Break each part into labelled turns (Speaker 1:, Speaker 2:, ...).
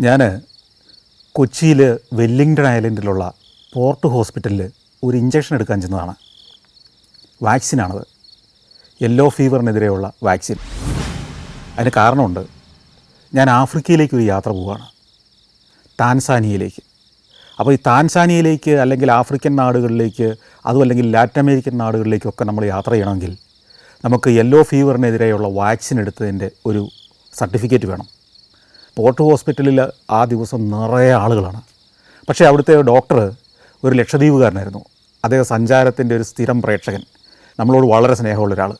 Speaker 1: ഞാൻ കൊച്ചിയിൽ Wellington ഐലൻഡിലുള്ള port ഹോസ്പിറ്റലിൽ ഒരു ഇഞ്ചക്ഷൻ എടുക്കാൻ ചെന്നതാണ്. വാക്സിനാണത്. യെല്ലോ ഫീവറിനെതിരെയുള്ള വാക്സിൻ. അതിന് കാരണമുണ്ട്. ഞാൻ ആഫ്രിക്കയിലേക്ക് ഒരു യാത്ര പോവുകയാണ് ടാൻസാനിയയിലേക്ക് അപ്പോൾ ഈ താൻസാനിയയിലേക്ക് അല്ലെങ്കിൽ ആഫ്രിക്കൻ നാടുകളിലേക്ക് അതും അല്ലെങ്കിൽ ലാറ്റിൻ അമേരിക്കൻ നാടുകളിലേക്കൊക്കെ നമ്മൾ യാത്ര ചെയ്യണമെങ്കിൽ നമുക്ക് യെല്ലോ ഫീവറിനെതിരെയുള്ള വാക്സിൻ എടുത്തതിന്റെ ഒരു സർട്ടിഫിക്കറ്റ് വേണം. പോർട്ട് ഹോസ്പിറ്റലിൽ ആ ദിവസം നിറയെ ആളുകളാണ്. പക്ഷേ അവിടുത്തെ ഡോക്ടർ ഒരു ലക്ഷദ്വീപുകാരനായിരുന്നു. അദ്ദേഹം സഞ്ചാരത്തിന്റെ ഒരു സ്ഥിരം പ്രേക്ഷകൻ. നമ്മളോട് വളരെ സ്നേഹമുള്ള ഒരാൾ.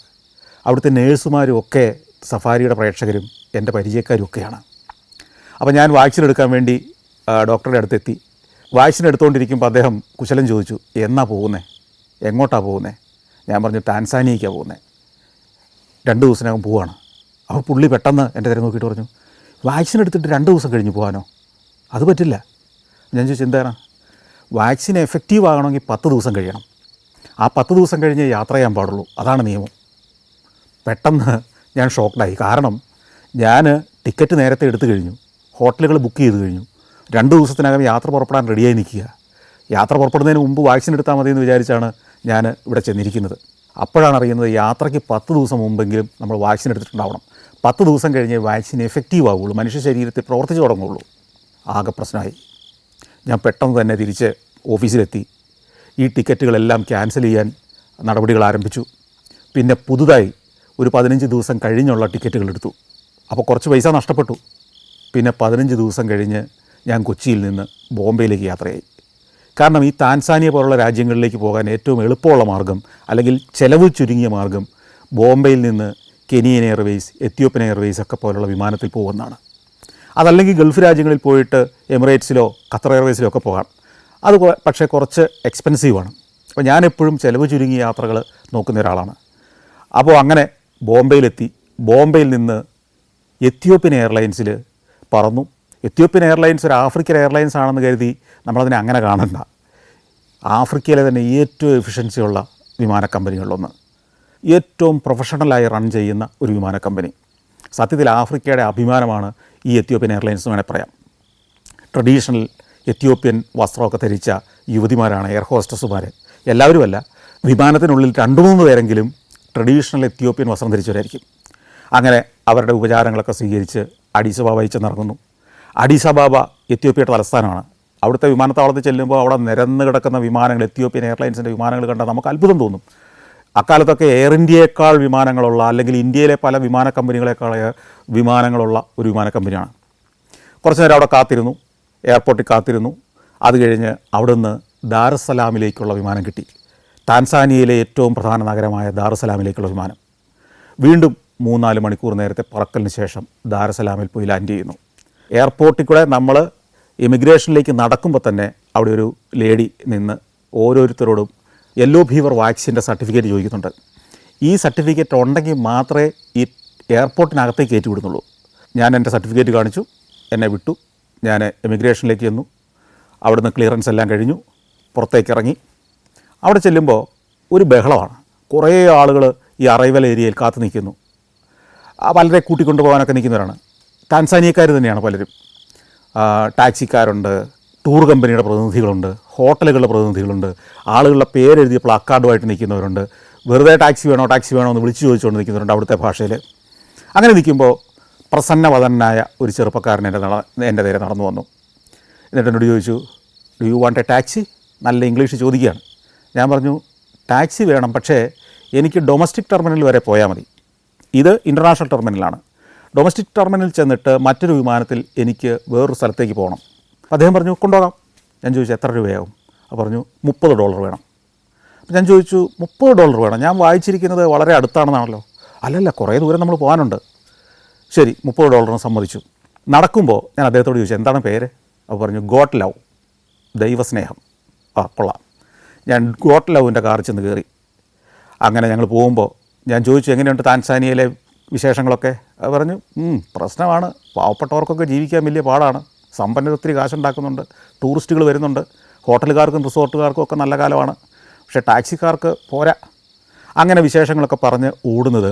Speaker 1: അവിടുത്തെ നേഴ്സുമാരും ഒക്കെ സഫാരിയുടെ പ്രേക്ഷകരും എന്റെ പരിചയക്കാരും ഒക്കെയാണ്. അപ്പോൾ ഞാൻ വാക്സിൻ എടുക്കാൻ വേണ്ടി ഡോക്ടറുടെ അടുത്തെത്തി. വാക്സിൻ എടുത്തുകൊണ്ടിരിക്കുമ്പോൾ അദ്ദേഹം കുശലം ചോദിച്ചു എന്നാ പോകുന്നത് എങ്ങോട്ടാണ് പോകുന്നത് ഞാൻ പറഞ്ഞു ടാൻസാനിയയ്ക്കാണ് പോകുന്നത് രണ്ട് ദിവസത്തിനകം പോവാണ്. അപ്പോൾ പുള്ളി പെട്ടെന്ന് എന്റെ തരം നോക്കിയിട്ട് പറഞ്ഞു വാക്സിൻ എടുത്തിട്ട് രണ്ട് ദിവസം കഴിഞ്ഞ് പോകാനോ? അത് പറ്റില്ല. ഞാൻ ചോദിച്ചു എന്താണ്? വാക്സിൻ എഫക്റ്റീവ് ആകണമെങ്കിൽ പത്ത് ദിവസം കഴിയണം. ആ പത്ത് ദിവസം കഴിഞ്ഞ് യാത്ര ചെയ്യാൻ പാടുള്ളൂ. അതാണ് നിയമം. പെട്ടെന്ന് ഞാൻ ഷോക്ക്ഡായി കാരണം ഞാൻ ടിക്കറ്റ് നേരത്തെ എടുത്തു കഴിഞ്ഞു. ഹോട്ടലുകൾ ബുക്ക് ചെയ്ത് കഴിഞ്ഞു. രണ്ട് ദിവസത്തിനകം യാത്ര പുറപ്പെടാൻ റെഡിയായി നിൽക്കുക. യാത്ര പുറപ്പെടുന്നതിന് മുമ്പ് വാക്സിൻ എടുത്താൽ മതി എന്ന് വിചാരിച്ചാണ് ഞാൻ ഇവിടെ ചെന്നിരിക്കുന്നത്. അപ്പോഴാണ് അറിയുന്നത് യാത്രയ്ക്ക് പത്ത് ദിവസം മുമ്പെങ്കിലും നമ്മൾ വാക്സിൻ എടുത്തിട്ടുണ്ടാവണം. പത്ത് ദിവസം കഴിഞ്ഞ് വാക്സിൻ എഫക്റ്റീവ് ആവുള്ളൂ മനുഷ്യ ശരീരത്തിൽ പ്രവർത്തിച്ചു തുടങ്ങുള്ളൂ. ആകെ പ്രശ്നമായി. ഞാൻ പെട്ടെന്ന് തന്നെ തിരിച്ച് ഓഫീസിലെത്തി. ഈ ടിക്കറ്റുകളെല്ലാം ക്യാൻസൽ ചെയ്യാൻ നടപടികൾ ആരംഭിച്ചു. പിന്നെ പുതുതായി ഒരു പതിനഞ്ച് ദിവസം കഴിഞ്ഞുള്ള ടിക്കറ്റുകൾ എടുത്തു അപ്പോൾ കുറച്ച് പൈസ നഷ്ടപ്പെട്ടു. പിന്നെ പതിനഞ്ച് ദിവസം കഴിഞ്ഞ് ഞാൻ കൊച്ചിയിൽ നിന്ന് ബോംബെയിലേക്ക് യാത്രയായി. കാരണം ഈ താൻസാനിയ പോലുള്ള രാജ്യങ്ങളിലേക്ക് പോകാൻ ഏറ്റവും എളുപ്പമുള്ള മാർഗം അല്ലെങ്കിൽ ചെലവ് ചുരുങ്ങിയ മാർഗം ബോംബെയിൽ നിന്ന് കെനിയൻ എയർവേസ് എത്യോപ്യൻ എയർവേസ് ഒക്കെ പോലുള്ള വിമാനത്തിൽ പോകുന്നതാണ്. അതല്ലെങ്കിൽ ഗൾഫ് രാജ്യങ്ങളിൽ പോയിട്ട് എമിറേറ്റ്സിലോ ഖത്തർ എയർവേസിലോ ഒക്കെ പോകാം. അത് പക്ഷേ കുറച്ച് എക്സ്പെൻസീവാണ് അപ്പോൾ ഞാനെപ്പോഴും ചിലവ് ചുരുങ്ങി യാത്രകൾ നോക്കുന്ന ഒരാളാണ്. അപ്പോൾ അങ്ങനെ ബോംബെയിലെത്തി. ബോംബെയിൽ നിന്ന് എത്യോപ്യൻ എയർലൈൻസിൽ പറന്നു. എത്യോപ്യൻ എയർലൈൻസ് ഒരു ആഫ്രിക്കൻ എയർലൈൻസ് ആണെന്ന് കരുതി നമ്മളതിനെ അങ്ങനെ കാണണ്ട. ആഫ്രിക്കയിലെ തന്നെ ഏറ്റവും എഫിഷ്യൻസിയുള്ള വിമാന കമ്പനികളിലൊന്ന് ഏറ്റവും പ്രൊഫഷണലായി റൺ ചെയ്യുന്ന ഒരു വിമാന കമ്പനി സത്യത്തിൽ ആഫ്രിക്കയുടെ അഭിമാനമാണ് ഈ എത്യോപ്യൻ എയർലൈൻസ് എന്ന് വേണേൽ പറയാം. ട്രഡീഷണൽ എത്യോപ്യൻ വസ്ത്രമൊക്കെ ധരിച്ച യുവതിമാരാണ് എയർ ഹോസ്റ്റസുമാർ എല്ലാവരുമല്ല വിമാനത്തിനുള്ളിൽ രണ്ട് മൂന്ന് പേരെങ്കിലും ട്രഡീഷണൽ എത്യോപ്യൻ വസ്ത്രം ധരിച്ചവരായിരിക്കും. അങ്ങനെ അവരുടെ ഉപചാരങ്ങളൊക്കെ സ്വീകരിച്ച് അഡീസബാബ ചെന്നിറങ്ങുന്നു അഡീസബാബ എത്യോപ്യയുടെ തലസ്ഥാനമാണ്. അവിടുത്തെ വിമാനത്താവളത്തിൽ ചെല്ലുമ്പോൾ അവിടെ നിരന്ന് കിടക്കുന്ന വിമാനങ്ങൾ എത്യോപ്യൻ എയർലൈൻസിന്റെ വിമാനങ്ങൾ കണ്ടാൽ നമുക്ക് അത്ഭുതം തോന്നും. അക്കാലത്തൊക്കെ എയർ ഇന്ത്യയേക്കാൾ വിമാനങ്ങളുള്ള അല്ലെങ്കിൽ ഇന്ത്യയിലെ പല വിമാന കമ്പനികളെക്കാൾ വിമാനങ്ങളുള്ള ഒരു വിമാന കമ്പനിയാണ്. കുറച്ച് നേരം അവിടെ കാത്തിരുന്നു. എയർപോർട്ടിൽ കാത്തിരുന്നു. അത് കഴിഞ്ഞ് അവിടുന്ന് ദാറുസലാമിലേക്കുള്ള വിമാനം കിട്ടി. താൻസാനിയയിലെ ഏറ്റവും പ്രധാന നഗരമായ ദാറുസലാമിലേക്കുള്ള വിമാനം. വീണ്ടും മൂന്നാൽ മണിക്കൂർ നേരത്തെ പറക്കലിന് ശേഷം ദാറുസലാമിൽ പോയി ലാൻഡ് ചെയ്യുന്നു. എയർപോർട്ടിൽ കൂടെ നമ്മൾ ഇമിഗ്രേഷനിലേക്ക് നടക്കുമ്പോൾ തന്നെ അവിടെ ഒരു ലേഡി നിന്ന് ഓരോരുത്തരോടും യെല്ലോ ഫീവർ വാക്സിന്റെ സർട്ടിഫിക്കറ്റ് ചോദിക്കുന്നുണ്ട്. ഈ സർട്ടിഫിക്കറ്റ് ഉണ്ടെങ്കിൽ മാത്രമേ ഈ എയർപോർട്ടിനകത്തേക്ക് കയറ്റി വിടുന്നുള്ളൂ. ഞാൻ എന്റെ സർട്ടിഫിക്കറ്റ് കാണിച്ചു എന്നെ വിട്ടു ഞാൻ എമിഗ്രേഷനിലേക്ക് ചെന്നു. അവിടുന്ന് ക്ലിയറൻസ് എല്ലാം കഴിഞ്ഞു പുറത്തേക്ക് ഇറങ്ങി. അവിടെ ചെല്ലുമ്പോൾ ഒരു ബഹളമാണ്. കുറേ ആളുകൾ ഈ അറൈവൽ ഏരിയയിൽ കാത്തു നിൽക്കുന്നു. പലരെ കൂട്ടിക്കൊണ്ടു പോകാനൊക്കെ നിൽക്കുന്നവരാണ്. ടാൻസാനിയക്കാർ തന്നെയാണ് പലരും. ടാക്സിക്കാരുണ്ട് ടൂർ കമ്പനിയുടെ പ്രതിനിധികളുണ്ട് ഹോട്ടലുകളുടെ പ്രതിനിധികളുണ്ട് ആളുകളുടെ പേരെഴുതിയ പ്ലാക്കാർഡുമായിട്ട് നിൽക്കുന്നവരുണ്ട് വെറുതെ ടാക്സി വേണോ ടാക്സി വേണോ എന്ന് വിളിച്ചു ചോദിച്ചുകൊണ്ട് നിൽക്കുന്നവരുണ്ട് അവിടുത്തെ ഭാഷയിൽ. അങ്ങനെ നിൽക്കുമ്പോൾ പ്രസന്നവതനായ ഒരു ചെറുപ്പക്കാരൻ എന്റെ എന്റെ നേരെ നടന്നു വന്നു. എന്നിട്ട് എന്നോട് ചോദിച്ചു do you want a taxi നല്ല ഇംഗ്ലീഷ് ചോദിക്കുകയാണ്. ഞാൻ പറഞ്ഞു ടാക്സി വേണം പക്ഷേ എനിക്ക് ഡൊമസ്റ്റിക് ടെർമിനൽ വരെ പോയാൽ മതി. ഇത് ഇന്റർനാഷണൽ ടെർമിനലാണ് ഡൊമസ്റ്റിക് ടെർമിനൽ ചെന്നിട്ട് മറ്റൊരു വിമാനത്തിൽ എനിക്ക് വേറൊരു സ്ഥലത്തേക്ക് പോകണം. അദ്ദേഹം പറഞ്ഞു കൊണ്ടുപോകാം. ഞാൻ ചോദിച്ചു എത്ര രൂപയാകും അപ്പോൾ പറഞ്ഞു മുപ്പത് ഡോളർ വേണം. അപ്പം ഞാൻ ചോദിച്ചു മുപ്പത് ഡോളർ വേണം? ഞാൻ വായിച്ചിരിക്കുന്നത് വളരെ അടുത്താണെന്നാണല്ലോ. അല്ലല്ല കുറേ ദൂരം നമ്മൾ പോകാനുണ്ട്. ശരി മുപ്പത് ഡോളറിന് സമ്മതിച്ചു. നടക്കുമ്പോൾ ഞാൻ അദ്ദേഹത്തോട് ചോദിച്ചു എന്താണ് പേര്? അപ്പോൾ പറഞ്ഞു ഗോട്ട് ലവ് ദൈവസ്നേഹം. ആ കൊള്ളാം. ഞാൻ ഗോട്ട് ലവിന്റെ കാറിൽ ചെന്ന് കയറി. അങ്ങനെ ഞങ്ങൾ പോകുമ്പോൾ ഞാൻ ചോദിച്ചു എങ്ങനെയുണ്ട് താൻസാനിയയിലെ വിശേഷങ്ങളൊക്കെ? പറഞ്ഞു "ഉം, പ്രശ്നമാണ്. പാവപ്പെട്ടവർക്കൊക്കെ ജീവിക്കാൻ വലിയ പാടാണ്. സമ്പന്നർ ഒത്തിരി കാശുണ്ടാക്കുന്നുണ്ട്. ടൂറിസ്റ്റുകൾ വരുന്നുണ്ട്. ഹോട്ടലുകാർക്കും റിസോർട്ടുകാർക്കും ഒക്കെ നല്ല കാലമാണ്. പക്ഷേ ടാക്സിക്കാർക്ക് പോരാ. അങ്ങനെ വിശേഷങ്ങളൊക്കെ പറഞ്ഞ് ഓടുന്നത്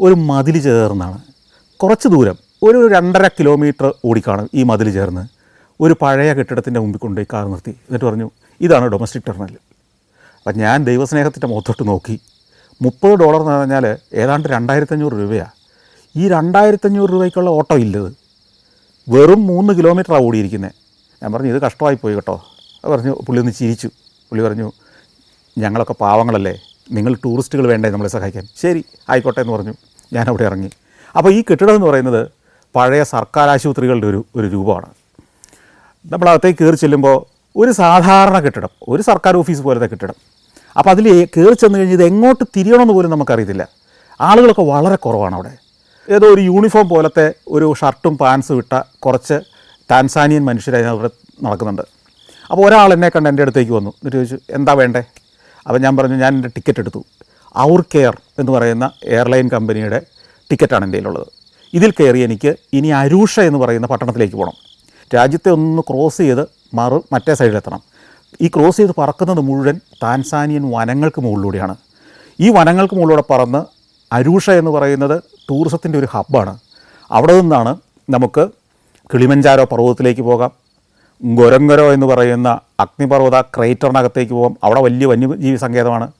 Speaker 1: ഒരു മതിൽ ചേർന്നാണ്. കുറച്ച് ദൂരം ഒരു രണ്ടര കിലോമീറ്റർ ഓടിക്കാണും ഈ മതിൽ ചേർന്ന്. ഒരു പഴയ കെട്ടിടത്തിന്റെ മുമ്പിൽ കൊണ്ടുപോയി കാർ നിർത്തി. എന്നിട്ട് പറഞ്ഞു ഇതാണ് ഡൊമസ്റ്റിക് ടെർമിനൽ. അപ്പം ഞാൻ ദൈവസ്നേഹത്തിന്റെ മുഖത്തോട്ട് നോക്കി. മുപ്പത് ഡോളർ എന്ന് പറഞ്ഞാൽ ഏതാണ്ട് രണ്ടായിരത്തഞ്ഞൂറ് രൂപയാണ് ഈ രണ്ടായിരത്തഞ്ഞൂറ് രൂപയ്ക്കുള്ള ഓട്ടോ ഇല്ലത്. വെറും മൂന്ന് കിലോമീറ്ററാണ് ഓടിയിരിക്കുന്നത് ഞാൻ പറഞ്ഞു ഇത് കഷ്ടമായി പോയി കേട്ടോ. അത് പറഞ്ഞു പുള്ളി ഒന്ന് ചിരിച്ചു. പുള്ളി പറഞ്ഞു ഞങ്ങളൊക്കെ പാവങ്ങളല്ലേ. നിങ്ങൾ ടൂറിസ്റ്റുകൾ വേണ്ടേ നമ്മളെ സഹായിക്കാൻ? ശരി ആയിക്കോട്ടെ എന്ന് പറഞ്ഞു. ഞാൻ അവിടെ ഇറങ്ങി. അപ്പോൾ ഈ കെട്ടിടം എന്ന് പറയുന്നത് പഴയ സർക്കാർ ആശുപത്രികളുടെ ഒരു ഒരു രൂപമാണ്. നമ്മളകത്തേക്ക് കയറി ചെല്ലുമ്പോൾ ഒരു സാധാരണ കെട്ടിടം ഒരു സർക്കാർ ഓഫീസ് പോലത്തെ കെട്ടിടം. അപ്പോൾ അതിൽ കയറി ചെന്ന് കഴിഞ്ഞ് ഇത് എങ്ങോട്ട് തിരിയണമെന്ന് പോലും നമുക്കറിയത്തില്ല. ആളുകളൊക്കെ വളരെ കുറവാണ് അവിടെ. ഏതോ ഒരു യൂണിഫോം പോലത്തെ ഒരു ഷർട്ടും പാൻസും ഇട്ട കുറച്ച് ടാൻസാനിയൻ മനുഷ്യരായി അവിടെ നടക്കുന്നുണ്ട്. അപ്പോൾ ഒരാൾ എന്നെ കണ്ട് എന്റെ അടുത്തേക്ക് വന്നു. എന്നിട്ട് ചോദിച്ചു എന്താ വേണ്ടേ? അപ്പോൾ ഞാൻ പറഞ്ഞു ഞാൻ എന്റെ ടിക്കറ്റ് എടുത്തു. അവർ കെയർ എന്ന് പറയുന്ന എയർലൈൻ കമ്പനിയുടെ ടിക്കറ്റാണ് എന്റെ കയ്യിലുള്ളത്. ഇതിൽ കയറി എനിക്ക് ഇനി അരൂഷ എന്ന് പറയുന്ന പട്ടണത്തിലേക്ക് പോകണം രാജ്യത്തെ ഒന്ന് ക്രോസ് ചെയ്ത് മറു മറ്റേ സൈഡിലെത്തണം ഈ ക്രോസ് ചെയ്ത് പറക്കുന്നത് മുഴുവൻ താൻസാനിയൻ വനങ്ങൾക്ക് മുകളിലൂടെയാണ്. ഈ വനങ്ങൾക്ക് മുകളിലൂടെ പറന്ന് അരൂഷ എന്ന് പറയുന്നത് ടൂറിസത്തിന്റെ ഒരു ഹബ്ബാണ്. അവിടെ നിന്നാണ് നമുക്ക് കിളിമഞ്ചാരോ പർവതത്തിലേക്ക് പോകാം. ഗൊരങ്കരോ എന്ന് പറയുന്ന അഗ്നിപർവത ക്രേറ്ററിനകത്തേക്ക് പോകാം. അവിടെ വലിയ വന്യജീവി സങ്കേതമാണ്.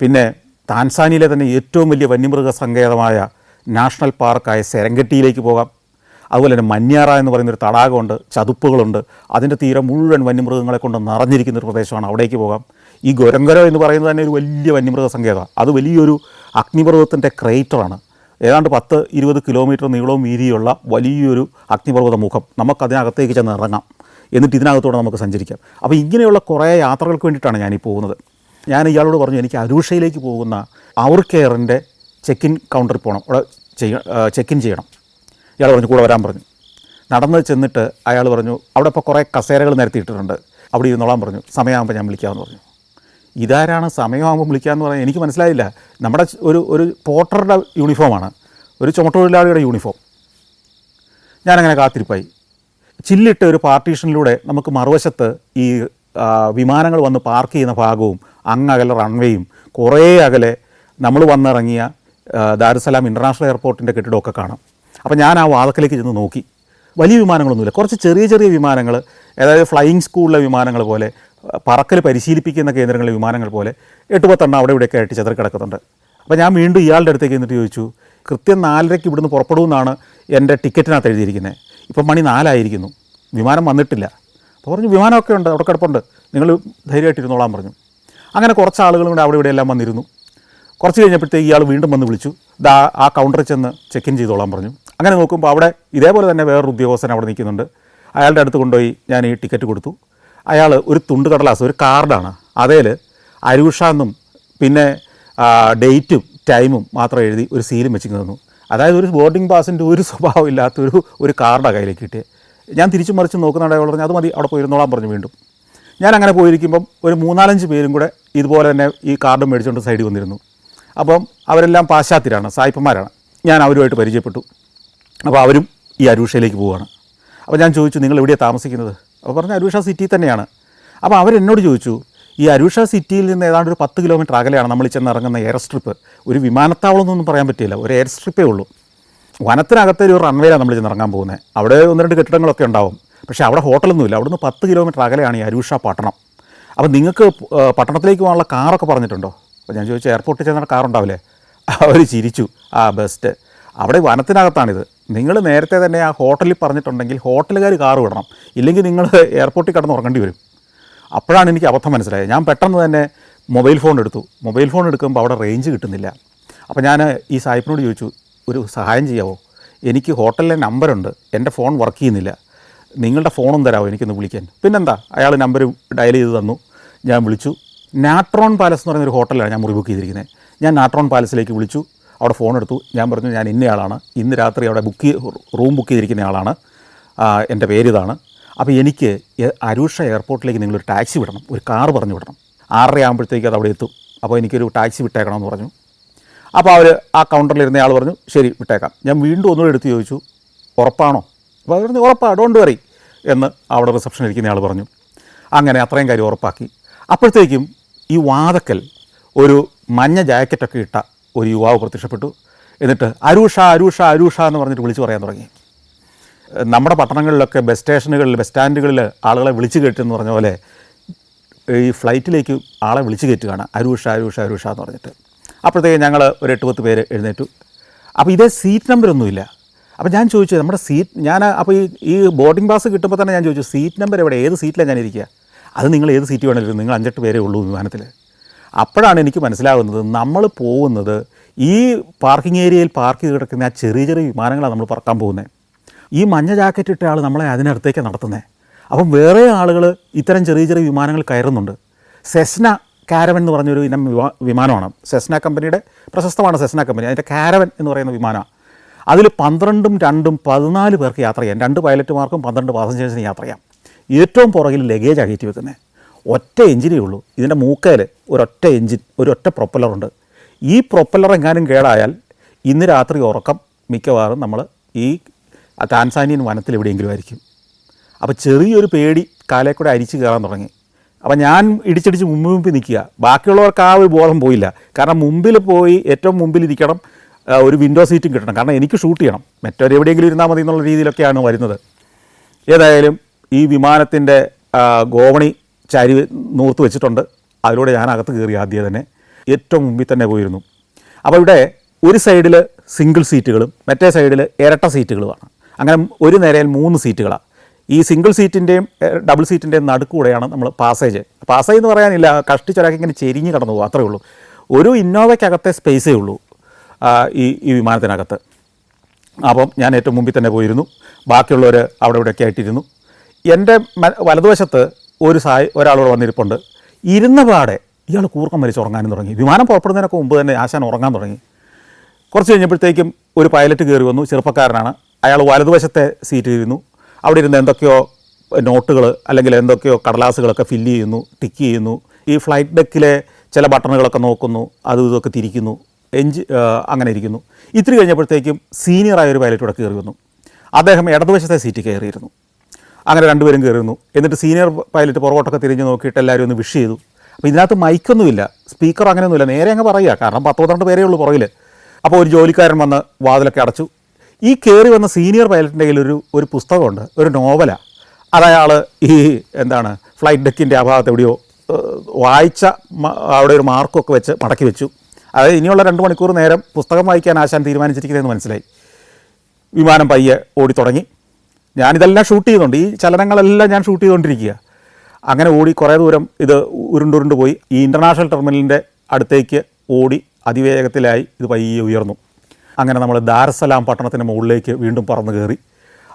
Speaker 1: പിന്നെ താൻസാനിയിലെ തന്നെ ഏറ്റവും വലിയ വന്യമൃഗ സങ്കേതമായ നാഷണൽ പാർക്കായ സെരങ്കട്ടിയിലേക്ക് പോകാം. അതുപോലെ തന്നെ മഞ്ഞാറ എന്ന് പറയുന്നൊരു തടാകമുണ്ട് ചതുപ്പുകളുണ്ട്. അതിന്റെ തീരം മുഴുവൻ വന്യമൃഗങ്ങളെ കൊണ്ട് നിറഞ്ഞിരിക്കുന്ന ഒരു പ്രദേശമാണ് അവിടേക്ക് പോകാം. ഈ ഗൊരങ്കരോ എന്ന് പറയുന്നത് തന്നെ ഒരു വലിയ വന്യമൃഗ സങ്കേതമാണ്. അത് വലിയൊരു അഗ്നിപർവതത്തിന്റെ ക്രേറ്ററാണ്. ഏതാണ്ട് പത്ത് ഇരുപത് കിലോമീറ്റർ നീളവും വീതിയുള്ള വലിയൊരു അഗ്നിപർവത മുഖം നമുക്കതിനകത്തേക്ക് ചെന്ന് ഇറങ്ങാം. എന്നിട്ട് ഇതിനകത്തൂടെ നമുക്ക് സഞ്ചരിക്കാം. അപ്പോൾ ഇങ്ങനെയുള്ള കുറേ യാത്രകൾക്ക് വേണ്ടിയിട്ടാണ് ഞാനീ പോകുന്നത്. ഞാൻ ഇയാളോട് പറഞ്ഞു എനിക്ക് അരൂഷയിലേക്ക് പോകുന്ന അവർ കെയറിന്റെ ചെക്ക് ഇൻ കൗണ്ടറിൽ പോകണം അവിടെ ചെയ്യ ചെക്ക് ഇൻ ചെയ്യണം. ഇയാൾ പറഞ്ഞു കൂടെ വരാൻ പറഞ്ഞു. നടന്ന് ചെന്നിട്ട് അയാൾ പറഞ്ഞു അവിടെ ഇപ്പോൾ കുറേ കസേരകൾ നിരത്തിയിട്ടിട്ടുണ്ട്. അവിടെ ഇരുന്നോളാൻ പറഞ്ഞു. സമയമാകുമ്പോൾ ഞാൻ വിളിക്കാമെന്ന് പറഞ്ഞു. ഇതാരാണ് സമയമാകുമ്പോൾ വിളിക്കാമെന്ന് പറഞ്ഞാൽ എനിക്ക് മനസ്സിലായില്ല. നമ്മുടെ ഒരു ഒരു പോട്ടറുടെ യൂണിഫോമാണ്. ഒരു ചുമട്ടുതൊഴിലാളിയുടെ യൂണിഫോം. ഞാനങ്ങനെ കാത്തിരിപ്പായി. ചില്ലിട്ട ഒരു പാർട്ടീഷനിലൂടെ നമുക്ക് മറുവശത്ത് ഈ വിമാനങ്ങൾ വന്ന് പാർക്ക് ചെയ്യുന്ന ഭാഗവും അങ്ങകലെ റൺവേയും കുറേ അകലെ നമ്മൾ വന്നിറങ്ങിയ ദാരുസലാം ഇന്റർനാഷണൽ എയർപോർട്ടിന്റെ കെട്ടിടമൊക്കെ കാണാം. അപ്പോൾ ഞാൻ ആ വാതക്കലേക്ക് ചെന്ന് നോക്കി. വലിയ വിമാനങ്ങളൊന്നുമില്ല. കുറച്ച് ചെറിയ ചെറിയ വിമാനങ്ങൾ അതായത് ഫ്ലൈയിങ് സ്കൂളിലെ വിമാനങ്ങൾ പോലെ പറക്കൽ പരിശീലിപ്പിക്കുന്ന കേന്ദ്രങ്ങളിലെ വിമാനങ്ങൾ പോലെ എട്ട് പത്തെണ്ണം അവിടെ ഇവിടെയൊക്കെ ആയിട്ട് ചെതറി കിടക്കുന്നുണ്ട് അപ്പോൾ ഞാൻ വീണ്ടും ഇയാളുടെ അടുത്തേക്ക് എന്നിട്ട് ചോദിച്ചു കൃത്യം നാലരയ്ക്ക് ഇവിടുന്ന് പുറപ്പെടുമെന്നാണ് എന്റെ ടിക്കറ്റിനകത്ത് എഴുതിയിരിക്കുന്നത്. ഇപ്പം മണി നാലായിരിക്കുന്നു. വിമാനം വന്നിട്ടില്ല. അപ്പോൾ പറഞ്ഞു വിമാനമൊക്കെ ഉണ്ട് അവിടെ കിടപ്പുണ്ട്. നിങ്ങൾ ധൈര്യമായിട്ട് ഇരുന്നോളാൻ പറഞ്ഞു. അങ്ങനെ കുറച്ച് ആളുകളും കൂടെ അവിടെ ഇവിടെ എല്ലാം വന്നിരുന്നു. കുറച്ച് കഴിഞ്ഞപ്പോഴത്തേക്ക് ഇയാൾ വീണ്ടും വന്ന് വിളിച്ചു ദാ ആ കൗണ്ടറിൽ ചെന്ന് ചെക്ക് ഇൻ ചെയ്തോളാൻ പറഞ്ഞു. അങ്ങനെ നോക്കുമ്പോൾ അവിടെ ഇതേപോലെ തന്നെ വേറൊരു ഉദ്യോഗസ്ഥൻ അവിടെ നിൽക്കുന്നുണ്ട്. അയാളുടെ അടുത്ത് കൊണ്ടുപോയി ഞാൻ ഈ ടിക്കറ്റ് കൊടുത്തു. അയാൾ ഒരു തുണ്ട് കടലാസ് ഒരു കാർഡാണ്. അതേൽ അരൂഷ എന്നും പിന്നെ ഡേറ്റും ടൈമും മാത്രം എഴുതി ഒരു സീലും വെച്ച് തന്നു. അതായത് ഒരു ബോർഡിംഗ് പാസിന്റെ ഒരു സ്വഭാവം ഇല്ലാത്തൊരു ഒരു കാർഡാണ് കയ്യിലേക്ക് കിട്ടിയത് ഞാൻ തിരിച്ചു മറിച്ച് നോക്കുന്നുണ്ട് അയാൾ പറഞ്ഞു അത് മതി അവിടെ പോയിരുന്നോളാൻ പറഞ്ഞു വീണ്ടും. ഞാൻ അങ്ങനെ പോയിരിക്കുമ്പം ഒരു മൂന്നാലഞ്ച് പേരും കൂടെ ഇതുപോലെ തന്നെ ഈ കാർഡ് മേടിച്ചുകൊണ്ട് സൈഡിൽ വന്നിരുന്നു. അപ്പം അവരെല്ലാം പാശ്ചാത്യരാണ് സായിപ്പന്മാരാണ്. ഞാൻ അവരുമായിട്ട് പരിചയപ്പെട്ടു. അപ്പോൾ അവരും ഈ അരൂഷയിലേക്ക് പോവുകയാണ് അപ്പോൾ ഞാൻ ചോദിച്ചു നിങ്ങൾ എവിടെയാണ് താമസിക്കുന്നത്? അപ്പോൾ പറഞ്ഞ അരൂഷ സിറ്റി തന്നെയാണ്. അപ്പോൾ അവരെന്നോട് ചോദിച്ചു ഈ അരൂഷ സിറ്റിയിൽ നിന്ന് ഏതാണ്ട് ഒരു പത്ത് കിലോമീറ്റർ അകലെയാണ് നമ്മൾ ചെന്ന് ഇറങ്ങുന്ന എയർ സ്ട്രിപ്പ് ഒരു വിമാനത്താവളം എന്നൊന്നും പറയാൻ പറ്റില്ല ഒരു എയർ സ്ട്രിപ്പേ ഉള്ളൂ. വനത്തിനകത്തെ ഒരു റൺവേയിലാണ് നമ്മൾ ചെന്ന് ഇറങ്ങാൻ പോകുന്നത്. അവിടെ ഒന്ന് രണ്ട് കെട്ടിടങ്ങളൊക്കെ ഉണ്ടാവും. പക്ഷേ അവിടെ ഹോട്ടലൊന്നുമില്ല അവിടുന്ന് പത്ത് കിലോമീറ്റർ അകലെയാണ് ഈ അരൂഷ പട്ടണം. അപ്പോൾ നിങ്ങൾക്ക് പട്ടണത്തിലേക്ക് പോകാനുള്ള കാറൊക്കെ പറഞ്ഞിട്ടുണ്ടോ? അപ്പോൾ ഞാൻ ചോദിച്ചു എയർപോർട്ടിൽ ചെന്നാൽ കാറുണ്ടാവില്ലേ? അവർ ചിരിച്ചു ആ ബെസ്റ്റ് അവിടെ വനത്തിനകത്താണിത്. നിങ്ങൾ നേരത്തെ തന്നെ ആ ഹോട്ടലിൽ പറഞ്ഞിട്ടുണ്ടെങ്കിൽ ഹോട്ടലുകാർ കാർ വിടണം. ഇല്ലെങ്കിൽ നിങ്ങൾ എയർപോർട്ടിൽ കടന്ന് ഉറങ്ങേണ്ടി വരും. അപ്പോഴാണ് എനിക്ക് അബദ്ധം മനസ്സിലായത്. ഞാൻ പെട്ടെന്ന് തന്നെ മൊബൈൽ ഫോൺ എടുത്തു. മൊബൈൽ ഫോൺ എടുക്കുമ്പോൾ അവിടെ റേഞ്ച് കിട്ടുന്നില്ല. അപ്പോൾ ഞാൻ ഈ സായിപ്പിനോട് ചോദിച്ചു ഒരു സഹായം ചെയ്യാവോ? എനിക്ക് ഹോട്ടലിലെ നമ്പറുണ്ട്. എന്റെ ഫോൺ വർക്ക് ചെയ്യുന്നില്ല. നിങ്ങളുടെ ഫോണും തരാമോ എനിക്കൊന്ന് വിളിക്കാൻ? പിന്നെന്താ? അയാൾ നമ്പർ ഡയൽ ചെയ്ത് തന്നു. ഞാൻ വിളിച്ചു. നാട്രോൺ പാലസ് എന്ന് പറയുന്ന ഒരു ഹോട്ടലാണ് ഞാൻ മുറി ബുക്ക് ചെയ്തിരിക്കുന്നത്. ഞാൻ നാട്രോൺ പാലസിലേക്ക് വിളിച്ചു. അവിടെ ഫോൺ എടുത്തു. ഞാൻ പറഞ്ഞു ഞാൻ ഇന്നയാളാണ്. ഇന്ന് രാത്രി അവിടെ ബുക്ക് റൂം ബുക്ക് ചെയ്തിരിക്കുന്ന ആളാണ്. എന്റെ പേര് ഇതാണ് അപ്പോൾ എനിക്ക് അരുഷ എയർപോർട്ടിലേക്ക് നിങ്ങളൊരു ടാക്സി വിടണം. ഒരു കാർ പറഞ്ഞു വിടണം. ആറര ആകുമ്പോഴത്തേക്ക് അത് അവിടെ എത്തും. അപ്പോൾ എനിക്കൊരു ടാക്സി വിട്ടേക്കണമെന്ന് പറഞ്ഞു. അപ്പോൾ അവർ ആ കൗണ്ടറിലിരുന്ന ആൾ പറഞ്ഞു ശരി വിട്ടേക്കാം. ഞാൻ വീണ്ടും ഒന്നുകൂടെ എടുത്ത് ചോദിച്ചു ഉറപ്പാണോ? അപ്പോൾ അവർ പറഞ്ഞു ഉറപ്പാണ് ഡോണ്ട് വറി എന്ന് അവിടെ റിസപ്ഷനിൽ ഇരിക്കുന്ന ആൾ പറഞ്ഞു. അങ്ങനെ അത്രയും കാര്യം ഉറപ്പാക്കി. അപ്പോഴത്തേക്കും ഈ വാതക്കൽ ഒരു മഞ്ഞ ജാക്കറ്റൊക്കെ ഇട്ട ഒരു യുവാവ് പ്രത്യക്ഷപ്പെട്ടു. എന്നിട്ട് അരൂഷ അരൂഷ അരൂഷ എന്ന് പറഞ്ഞിട്ട് വിളിച്ചു പറയാൻ തുടങ്ങി. നമ്മുടെ പട്ടണങ്ങളിലൊക്കെ ബസ് സ്റ്റേഷനുകളിൽ ബസ് സ്റ്റാൻഡുകളിൽ ആളുകളെ വിളിച്ചു കയറ്റുമെന്ന് പറഞ്ഞ പോലെ ഈ ഫ്ലൈറ്റിലേക്ക് ആളെ വിളിച്ചു കയറ്റുകയാണ്. അരൂഷ അരൂഷ അരൂഷ എന്ന് പറഞ്ഞിട്ട്. അപ്പോഴത്തേക്ക് ഞങ്ങൾ ഒരു എട്ട് പത്ത് പേര് എഴുന്നേറ്റു. അപ്പോൾ ഇതേ സീറ്റ് നമ്പരൊന്നുമില്ല അപ്പോൾ ഞാൻ ചോദിച്ചു നമ്മുടെ സീറ്റ് ഞാൻ അപ്പോൾ ഈ ഈ ബോർഡിംഗ് പാസ് കിട്ടുമ്പോൾ തന്നെ ഞാൻ ചോദിച്ചു സീറ്റ് നമ്പർ എവിടെ? ഏത് സീറ്റിലാണ് ഞാൻ ഇരിക്കുക അത് നിങ്ങൾ ഏത് സീറ്റ് വേണമെങ്കിലും നിങ്ങൾ അഞ്ചെട്ട് പേരേ ഉള്ളൂ വിമാനത്തിൽ അപ്പോഴാണ് എനിക്ക് മനസ്സിലാകുന്നത് നമ്മൾ പോകുന്നത് ഈ പാർക്കിംഗ് ഏരിയയിൽ പാർക്ക് ചെയ്ത് കിടക്കുന്ന ആ ചെറിയ ചെറിയ വിമാനങ്ങളാണ് നമ്മൾ പറക്കാൻ പോകുന്നത്. ഈ മഞ്ഞ ജാക്കറ്റ് ഇട്ട ആൾ നമ്മളെ അതിനടുത്തേക്ക് നടത്തുന്നത് അപ്പം വേറെ ആളുകൾ ഇത്തരം ചെറിയ ചെറിയ വിമാനങ്ങൾ കയറുന്നുണ്ട്. സെസ്ന കാരവൻ എന്ന് പറഞ്ഞൊരു ഇനം വിമാ- വിമാനമാണ്. സെസ്ന കമ്പനിയുടെ പ്രശസ്തമാണ് സെസ്ന കമ്പനി. അതിന്റെ കാരവൻ എന്ന് പറയുന്ന വിമാനമാണ് അതിൽ പന്ത്രണ്ടും രണ്ടും പതിനാല് പേർക്ക് യാത്ര ചെയ്യാം. രണ്ട് പൈലറ്റുമാർക്കും പന്ത്രണ്ട് പാസഞ്ചേഴ്സിന് യാത്ര ചെയ്യാം. ഏറ്റവും പുറകിൽ ലഗേജ് കയറ്റി വെക്കുന്നത് ഒറ്റ എഞ്ചിനേ ഉള്ളൂ. ഇതിന്റെ മൂക്കയിൽ ഒരൊറ്റ എഞ്ചിൻ ഒരൊറ്റ പ്രൊപ്പല്ലറുണ്ട്. ഈ പ്രൊപ്പല്ലർ എങ്ങാനും കേടായാൽ ഇന്ന് രാത്രി ഉറക്കം മിക്കവാറും നമ്മൾ ഈ ടാൻസാനിയൻ വനത്തിൽ എവിടെയെങ്കിലും ആയിരിക്കും. അപ്പോൾ ചെറിയൊരു പേടി കാലേ കൂടെ അരിച്ച് കയറാൻ തുടങ്ങി. അപ്പോൾ ഞാൻ ഇടിച്ചിടിച്ച് മുമ്പ് മുമ്പിൽ നിൽക്കുക. ബാക്കിയുള്ളവർക്ക് ആ ഒരു ബോധം പോയില്ല. കാരണം മുമ്പിൽ പോയി ഏറ്റവും മുമ്പിൽ ഇരിക്കണം ഒരു വിൻഡോ സീറ്റും കിട്ടണം. കാരണം എനിക്ക് ഷൂട്ട് ചെയ്യണം. മറ്റൊരു എവിടെയെങ്കിലും ഇരുന്നാൽ മതി എന്നുള്ള രീതിയിലൊക്കെയാണ് വരുന്നത്. ഏതായാലും ഈ വിമാനത്തിന്റെ ഗോവണി ചരി നൂർത്ത് വെച്ചിട്ടുണ്ട്. അതിലൂടെ ഞാൻ അകത്ത് കയറി ആദ്യം തന്നെ. ഏറ്റവും മുമ്പിൽ തന്നെ പോയിരുന്നു. അപ്പോൾ ഇവിടെ ഒരു സൈഡിൽ സിംഗിൾ സീറ്റുകളും മറ്റേ സൈഡിൽ ഇരട്ട സീറ്റുകളുമാണ്. അങ്ങനെ ഒരു നേരയിൽ മൂന്ന് സീറ്റുകളാണ്. ഈ സിംഗിൾ സീറ്റിന്റെയും ഡബിൾ സീറ്റിന്റെയും നടുക്കൂടെയാണ് നമ്മൾ പാസേജ് പാസേജ് എന്ന് പറയാനില്ല കഷ്ടിച്ചൊരാൾക്ക് ഇങ്ങനെ ചെരിഞ്ഞ് കടന്നു പോകും അത്രേ ഉള്ളൂ. ഒരു ഇന്നോവയ്ക്കകത്തെ സ്പേസേ ഉള്ളൂ ഈ ഈ വിമാനത്തിനകത്ത്. അപ്പം ഞാൻ ഏറ്റവും മുമ്പിൽ തന്നെ പോയിരുന്നു. ബാക്കിയുള്ളവർ അവിടെ ഇവിടെയൊക്കെ ആയിട്ടിരുന്നു. എന്റെ വലതുവശത്ത് ഒരു സായി ഒരാളോട് വന്നിരിപ്പുണ്ട്. ഇരുന്ന പാടെ ഇയാൾ കൂർക്കം വലിച്ച് ഉറങ്ങാനും തുടങ്ങി. വിമാനം പുറപ്പെടുന്നതിനൊക്കെ മുമ്പ് തന്നെ ആശാൻ ഉറങ്ങാൻ തുടങ്ങി. കുറച്ച് കഴിഞ്ഞപ്പോഴത്തേക്കും ഒരു പൈലറ്റ് കയറി വന്നു ചെറുപ്പക്കാരനാണ്. അയാൾ വലതുവശത്തെ സീറ്റിൽ ഇരുന്നു. അവിടെ ഇരുന്ന് എന്തൊക്കെയോ നോട്ടുകൾ അല്ലെങ്കിൽ എന്തൊക്കെയോ കടലാസുകളൊക്കെ ഫില്ല് ചെയ്യുന്നു ടിക്ക് ചെയ്യുന്നു. ഈ ഫ്ലൈറ്റ് ഡെക്കിലെ ചില ബട്ടണുകളൊക്കെ നോക്കുന്നു അതും ഇതൊക്കെ തിരിക്കുന്നു. എഞ്ചി അങ്ങനെ ഇരിക്കുന്നു. ഇത്തിരി കഴിഞ്ഞപ്പോഴത്തേക്കും സീനിയറായ ഒരു പൈലറ്റ് ഇവിടെ കയറി വന്നു. അദ്ദേഹം ഇടതുവശത്തെ സീറ്റിൽ കയറിയിരുന്നു. അങ്ങനെ രണ്ടുപേരും കയറുന്നു എന്നിട്ട് സീനിയർ പൈലറ്റ് പുറകോട്ടൊക്കെ തിരിഞ്ഞ് നോക്കിയിട്ട് എല്ലാവരും ഒന്ന് വിഷ് ചെയ്തു. അപ്പോൾ ഇതിനകത്ത് മൈക്കൊന്നുമില്ല സ്പീക്കർ അങ്ങനെയൊന്നുമില്ല നേരെ അങ്ങ് പറയുക. കാരണം പത്ത് പന്ത്രണ്ട് പേരേ ഉള്ളൂ പുറകിൽ അപ്പോൾ ഒരു ജോലിക്കാരൻ വന്ന് വാതിലൊക്കെ അടച്ചു. ഈ കയറി വന്ന സീനിയർ പൈലറ്റിന്റെ കയ്യിൽ ഒരു ഒരു പുസ്തകമുണ്ട്. ഒരു നോവലാണ് അതയാൾ ഈ എന്താണ് ഫ്ലൈറ്റ് ഡെക്കിന്റെ ആ ഭാഗത്ത് എവിടെയോ വായിച്ച അവിടെ ഒരു മാർക്കൊക്കെ വെച്ച് മടക്കി വെച്ചു. അതായത് ഇനിയുള്ള രണ്ട് മണിക്കൂർ നേരം പുസ്തകം വായിക്കാൻ ആശാൻ തീരുമാനിച്ചിരിക്കുന്നതെന്ന് മനസ്സിലായി. വിമാനം പയ്യെ ഓടി തുടങ്ങി ഞാനിതെല്ലാം ഷൂട്ട് ചെയ്യുന്നുണ്ട് ഈ ചലനങ്ങളെല്ലാം ഞാൻ ഷൂട്ട് ചെയ്തുകൊണ്ടിരിക്കുക അങ്ങനെ ഓടി കുറേ ദൂരം ഇത് ഉരുണ്ടുരുണ്ട് പോയി. ഈ ഇന്റർനാഷണൽ ടെർമിനലിന്റെ അടുത്തേക്ക് ഓടി അതിവേഗത്തിലായി ഇത് പയ്യെ ഉയർന്നു. അങ്ങനെ നമ്മൾ ദാരസലാം പട്ടണത്തിന്റെ മുകളിലേക്ക് വീണ്ടും പറന്ന് കയറി.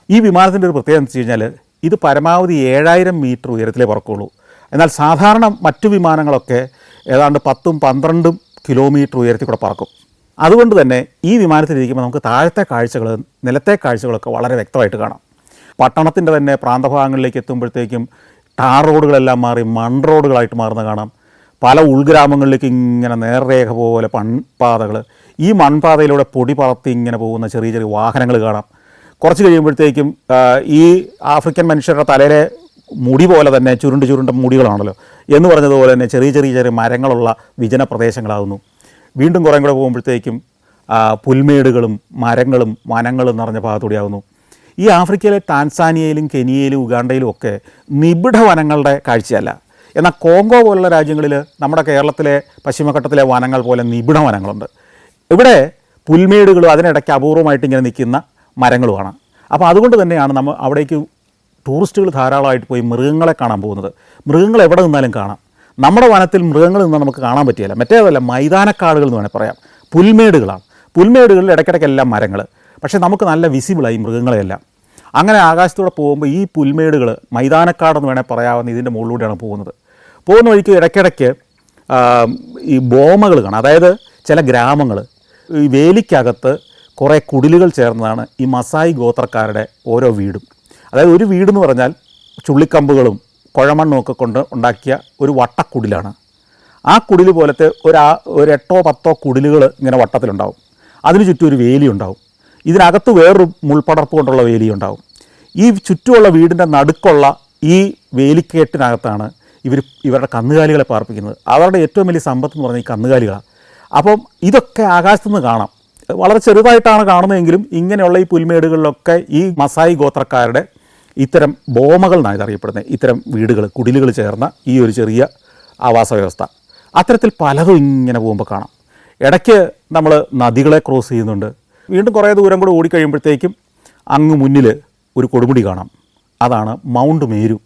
Speaker 1: ഈ വിമാനത്തിന്റെ ഒരു പ്രത്യേകത എന്ന് വെച്ച് കഴിഞ്ഞാൽ ഇത് പരമാവധി ഏഴായിരം മീറ്റർ ഉയരത്തിലേ പറക്കുള്ളൂ. എന്നാൽ സാധാരണ മറ്റു വിമാനങ്ങളൊക്കെ ഏതാണ്ട് പത്തും പന്ത്രണ്ടും കിലോമീറ്റർ ഉയരത്തിൽ കൂടെ പറക്കും. അതുകൊണ്ട് തന്നെ ഈ വിമാനത്തിലിരിക്കുമ്പോൾ നമുക്ക് താഴത്തെ കാഴ്ചകൾ നിലത്തെ കാഴ്ചകളൊക്കെ വളരെ വ്യക്തമായിട്ട് കാണാം. പട്ടണത്തിന്റെ തന്നെ പ്രാന്തഭാഗങ്ങളിലേക്ക് എത്തുമ്പോഴത്തേക്കും ടാർ റോഡുകളെല്ലാം മാറി മൺ റോഡുകളായിട്ട് മാറുന്ന കാണാം. പല ഉൾഗ്രാമങ്ങളിലേക്ക് ഇങ്ങനെ നേർരേഖ പോലെ മൺപാതകൾ ഈ മൺപാതയിലൂടെ പൊടി പറത്തി ഇങ്ങനെ പോകുന്ന ചെറിയ ചെറിയ വാഹനങ്ങൾ കാണാം. കുറച്ച് കഴിയുമ്പോഴത്തേക്കും ഈ ആഫ്രിക്കൻ മനുഷ്യരുടെ തലയിലെ മുടി പോലെ തന്നെ ചുരുണ്ട് ചുരുണ്ട മുടികളാണല്ലോ എന്ന് പറഞ്ഞതുപോലെ തന്നെ ചെറിയ ചെറിയ ചെറിയ മരങ്ങളുള്ള വിജന പ്രദേശങ്ങളാകുന്നു വീണ്ടും കുറേ കൂടെ പോകുമ്പോഴത്തേക്കും പുൽമേടുകളും മരങ്ങളും വനങ്ങളും നിറഞ്ഞ ഭാഗത്തൂടെയാകുന്നു ഈ ആഫ്രിക്കയിലെ ടാൻസാനിയയിലും കെനിയയിലും ഉഗാണ്ടയിലും ഒക്കെ നിബിഡ വനങ്ങളുടെ കാഴ്ചയല്ല. എന്നാൽ കോങ്കോ പോലുള്ള രാജ്യങ്ങളിൽ നമ്മുടെ കേരളത്തിലെ പശ്ചിമഘട്ടത്തിലെ വനങ്ങൾ പോലെ നിബിഡ വനങ്ങളുണ്ട്. ഇവിടെ പുൽമേടുകളും അതിനിടയ്ക്ക് അപൂർവമായിട്ട് ഇങ്ങനെ നിൽക്കുന്ന മരങ്ങളുമാണ്. അപ്പോൾ അതുകൊണ്ട് തന്നെയാണ് നമ്മൾ അവിടേക്ക് ടൂറിസ്റ്റുകൾ ധാരാളമായിട്ട് പോയി മൃഗങ്ങളെ കാണാൻ പോകുന്നത്. മൃഗങ്ങൾ എവിടെ നിന്നാലും കാണാം. നമ്മുടെ വനത്തിൽ മൃഗങ്ങൾ നിന്നാൽ നമുക്ക് കാണാൻ പറ്റിയല്ല. മറ്റേതല്ല മൈതാനക്കാടുകൾ എന്ന് വേണമെങ്കിൽ പറയാം. പുൽമേടുകളാണ്. പുൽമേടുകളിൽ ഇടയ്ക്കിടയ്ക്കെല്ലാം മരങ്ങൾ. പക്ഷേ നമുക്ക് നല്ല വിസിബിളായി മൃഗങ്ങളെയെല്ലാം. അങ്ങനെ ആകാശത്തൂടെ പോകുമ്പോൾ ഈ പുൽമേടുകൾ മൈതാനക്കാടെന്ന് വേണേൽ പറയാവുന്ന ഇതിന്റെ മുകളിലൂടെയാണ് പോകുന്നത്. പോകുന്ന വഴിക്ക് ഇടയ്ക്കിടയ്ക്ക് ഈ ബോമകൾ കാണാം. അതായത് ചില ഗ്രാമങ്ങൾ ഈ വേലിക്കകത്ത് കുറേ കുടിലുകൾ ചേർന്നതാണ് ഈ മസായി ഗോത്രക്കാരുടെ ഓരോ വീടും. അതായത് ഒരു വീടെന്ന് പറഞ്ഞാൽ ചുള്ളിക്കമ്പുകളും കുഴമണ്ണും ഒക്കെ കൊണ്ട് ഉണ്ടാക്കിയ ഒരു വട്ടക്കുടിലാണ്. ആ കുടിൽ പോലത്തെ ഒരു ഒരു എട്ടോ പത്തോ കുടിലുകൾ ഇങ്ങനെ വട്ടത്തിലുണ്ടാവും. അതിന് ചുറ്റും ഒരു വേലി ഉണ്ടാവും ഇതിനകത്ത് വേറൊരു മുൾപടർപ്പ് കൊണ്ടുള്ള വേലി ഉണ്ടാവും. ഈ ചുറ്റുമുള്ള വീടിന്റെ നടുക്കുള്ള ഈ വേലിക്കേട്ടിനകത്താണ് ഇവർ ഇവരുടെ കന്നുകാലികളെ പാർപ്പിക്കുന്നത്. അവരുടെ ഏറ്റവും വലിയ സമ്പത്ത് എന്ന് പറഞ്ഞാൽ ഈ കന്നുകാലികളാണ് അപ്പം ഇതൊക്കെ ആകാശത്തുനിന്ന് കാണാം. വളരെ ചെറുതായിട്ടാണ് കാണുന്നതെങ്കിലും ഇങ്ങനെയുള്ള ഈ പുൽമേടുകളിലൊക്കെ ഈ മസായി ഗോത്രക്കാരുടെ ഇത്തരം ബോമകൾ എന്നാണ് ഇതറിയപ്പെടുന്നത്. ഇത്തരം വീടുകൾ കുടിലുകൾ ചേർന്ന ഈ ഒരു ചെറിയ ആവാസ വ്യവസ്ഥ. അത്തരത്തിൽ പലതും ഇങ്ങനെ പോകുമ്പോൾ കാണാം. ഇടയ്ക്ക് നമ്മൾ നദികളെ ക്രോസ് ചെയ്യുന്നുണ്ട്. വീണ്ടും കുറേ ദൂരം കൂടെ ഓടിക്കഴിയുമ്പോഴത്തേക്കും അങ്ങ് മുന്നിൽ ഒരു കൊടുമുടി കാണാം. അതാണ് മൗണ്ട് മേരു.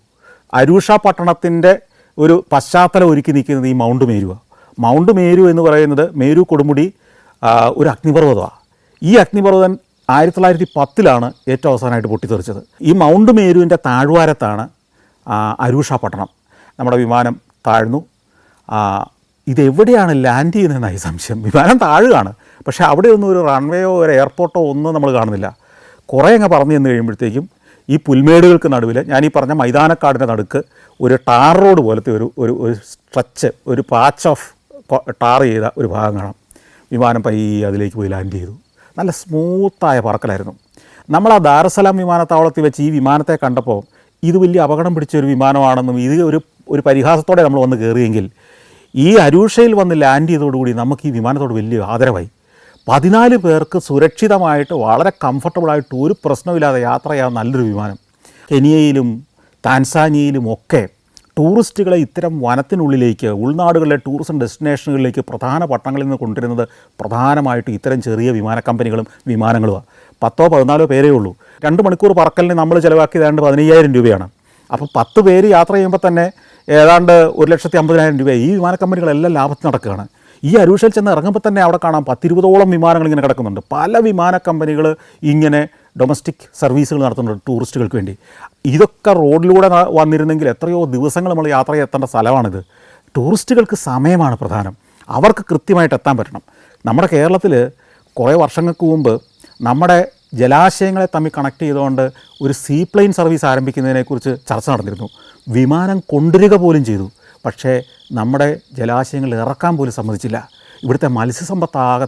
Speaker 1: അരൂഷ പട്ടണത്തിന്റെ ഒരു പശ്ചാത്തലം ഒരുക്കി നിൽക്കുന്നത് ഈ മൗണ്ട് മേരുവാണ് മൗണ്ട് മേരു എന്ന് പറയുന്നത് മേരു കൊടുമുടി ഒരു അഗ്നിപർവതമാണ് ഈ അഗ്നിപർവതം ആയിരത്തി തൊള്ളായിരത്തി പത്തിലാണ് ഏറ്റവും അവസാനമായിട്ട് പൊട്ടിത്തെറിച്ചത്. ഈ മൗണ്ട് മേരുവിന്റെ താഴ്വാരത്താണ് അരൂഷ പട്ടണം. നമ്മുടെ വിമാനം താഴ്ന്നു. ഇതെവിടെയാണ് ലാൻഡ് ചെയ്യുന്നതെന്നായി സംശയം. വിമാനം താഴുകയാണ്. പക്ഷേ അവിടെ ഒന്നും ഒരു റൺവേയോ ഒരു എയർപോർട്ടോ ഒന്നും നമ്മൾ കാണുന്നില്ല. കുറേ അങ്ങ് പറഞ്ഞു ചെന്ന് കഴിയുമ്പോഴത്തേക്കും ഈ പുൽമേടുകൾക്ക് നടുവിൽ ഞാൻ ഈ പറഞ്ഞ മൈതാനക്കാടിന്റെ നടുക്ക് ഒരു ടാർ റോഡ് പോലത്തെ ഒരു ഒരു ഒരു സ്ട്രെച്ച് ഒരു പാച്ച് ഓഫ് ടാർ ചെയ്ത ഒരു ഭാഗം കാണാം. വിമാനം പയ്യെ അതിലേക്ക് പോയി ലാൻഡ് ചെയ്തു. നല്ല സ്മൂത്തായ പറക്കലായിരുന്നു. നമ്മൾ ആ ദാരസലാം വിമാനത്താവളത്തിൽ വെച്ച് ഈ വിമാനത്തെ കണ്ടപ്പോൾ ഇത് വലിയ അപകടം പിടിച്ച ഒരു വിമാനമാണെന്നും ഇത് ഒരു ഒരു പരിഹാസത്തോടെ നമ്മൾ വന്ന് കയറിയെങ്കിൽ ഈ അരൂഷയിൽ വന്ന് ലാൻഡ് ചെയ്തതോടുകൂടി നമുക്ക് ഈ വിമാനത്തോട് വലിയ ആദരവായി. പതിനാല് പേർക്ക് സുരക്ഷിതമായിട്ട് വളരെ കംഫർട്ടബിളായിട്ട് ഒരു പ്രശ്നമില്ലാതെ യാത്ര ചെയ്യാൻ നല്ലൊരു വിമാനം. കെനിയയിലും താൻസാനിയയിലും ഒക്കെ ടൂറിസ്റ്റുകളെ ഇത്തരം വനത്തിനുള്ളിലേക്ക് ഉൾനാടുകളിലെ ടൂറിസം ഡെസ്റ്റിനേഷനുകളിലേക്ക് പ്രധാന പട്ടണങ്ങളിൽ നിന്ന് കൊണ്ടുവരുന്നത് പ്രധാനമായിട്ടും ഇത്തരം ചെറിയ വിമാന കമ്പനികളും വിമാനങ്ങളുമാണ്. പത്തോ പതിനാലോ പേരേ ഉള്ളൂ. രണ്ട് മണിക്കൂർ പറക്കലിന് നമ്മൾ ചിലവാക്കിയത് ഏതാണ്ട് പതിനയ്യായിരം രൂപയാണ്. അപ്പോൾ പത്ത് പേര് യാത്ര ചെയ്യുമ്പോൾ തന്നെ ഏതാണ്ട് ഒരു ലക്ഷത്തി അമ്പതിനായിരം രൂപ ഈ വിമാന കമ്പനികളെല്ലാം ലാഭത്തിൽ നടക്കുകയാണ്. ഈ അരൂഷയിൽ ചെന്ന് ഇറങ്ങുമ്പോൾ തന്നെ അവിടെ കാണാം പത്തിരുപതോളം വിമാനങ്ങൾ ഇങ്ങനെ കിടക്കുന്നുണ്ട്. പല വിമാന കമ്പനികൾ ഇങ്ങനെ ഡൊമസ്റ്റിക് സർവീസുകൾ നടത്തുന്നുണ്ട് ടൂറിസ്റ്റുകൾക്ക് വേണ്ടി. ഇതൊക്കെ റോഡിലൂടെ വന്നിരുന്നെങ്കിൽ എത്രയോ ദിവസങ്ങൾ നമ്മൾ യാത്ര എത്തേണ്ട സ്ഥലമാണിത്. ടൂറിസ്റ്റുകൾക്ക് സമയമാണ് പ്രധാനം. അവർക്ക് കൃത്യമായിട്ട് എത്താൻ പറ്റണം. നമ്മുടെ കേരളത്തിൽ കുറേ വർഷങ്ങൾക്ക് മുമ്പ് നമ്മുടെ ജലാശയങ്ങളെ തമ്മിൽ കണക്ട് ചെയ്തുകൊണ്ട് ഒരു സീപ്ലെയിൻ സർവീസ് ആരംഭിക്കുന്നതിനെക്കുറിച്ച് ചർച്ച നടന്നിരുന്നു. വിമാനം കൊണ്ടുവരിക പോലും ചെയ്തു. പക്ഷേ നമ്മുടെ ജലാശയങ്ങളിൽ ഇറക്കാൻ പോലും സമ്മതിച്ചില്ല. ഇവിടുത്തെ മത്സ്യസമ്പത്താകെ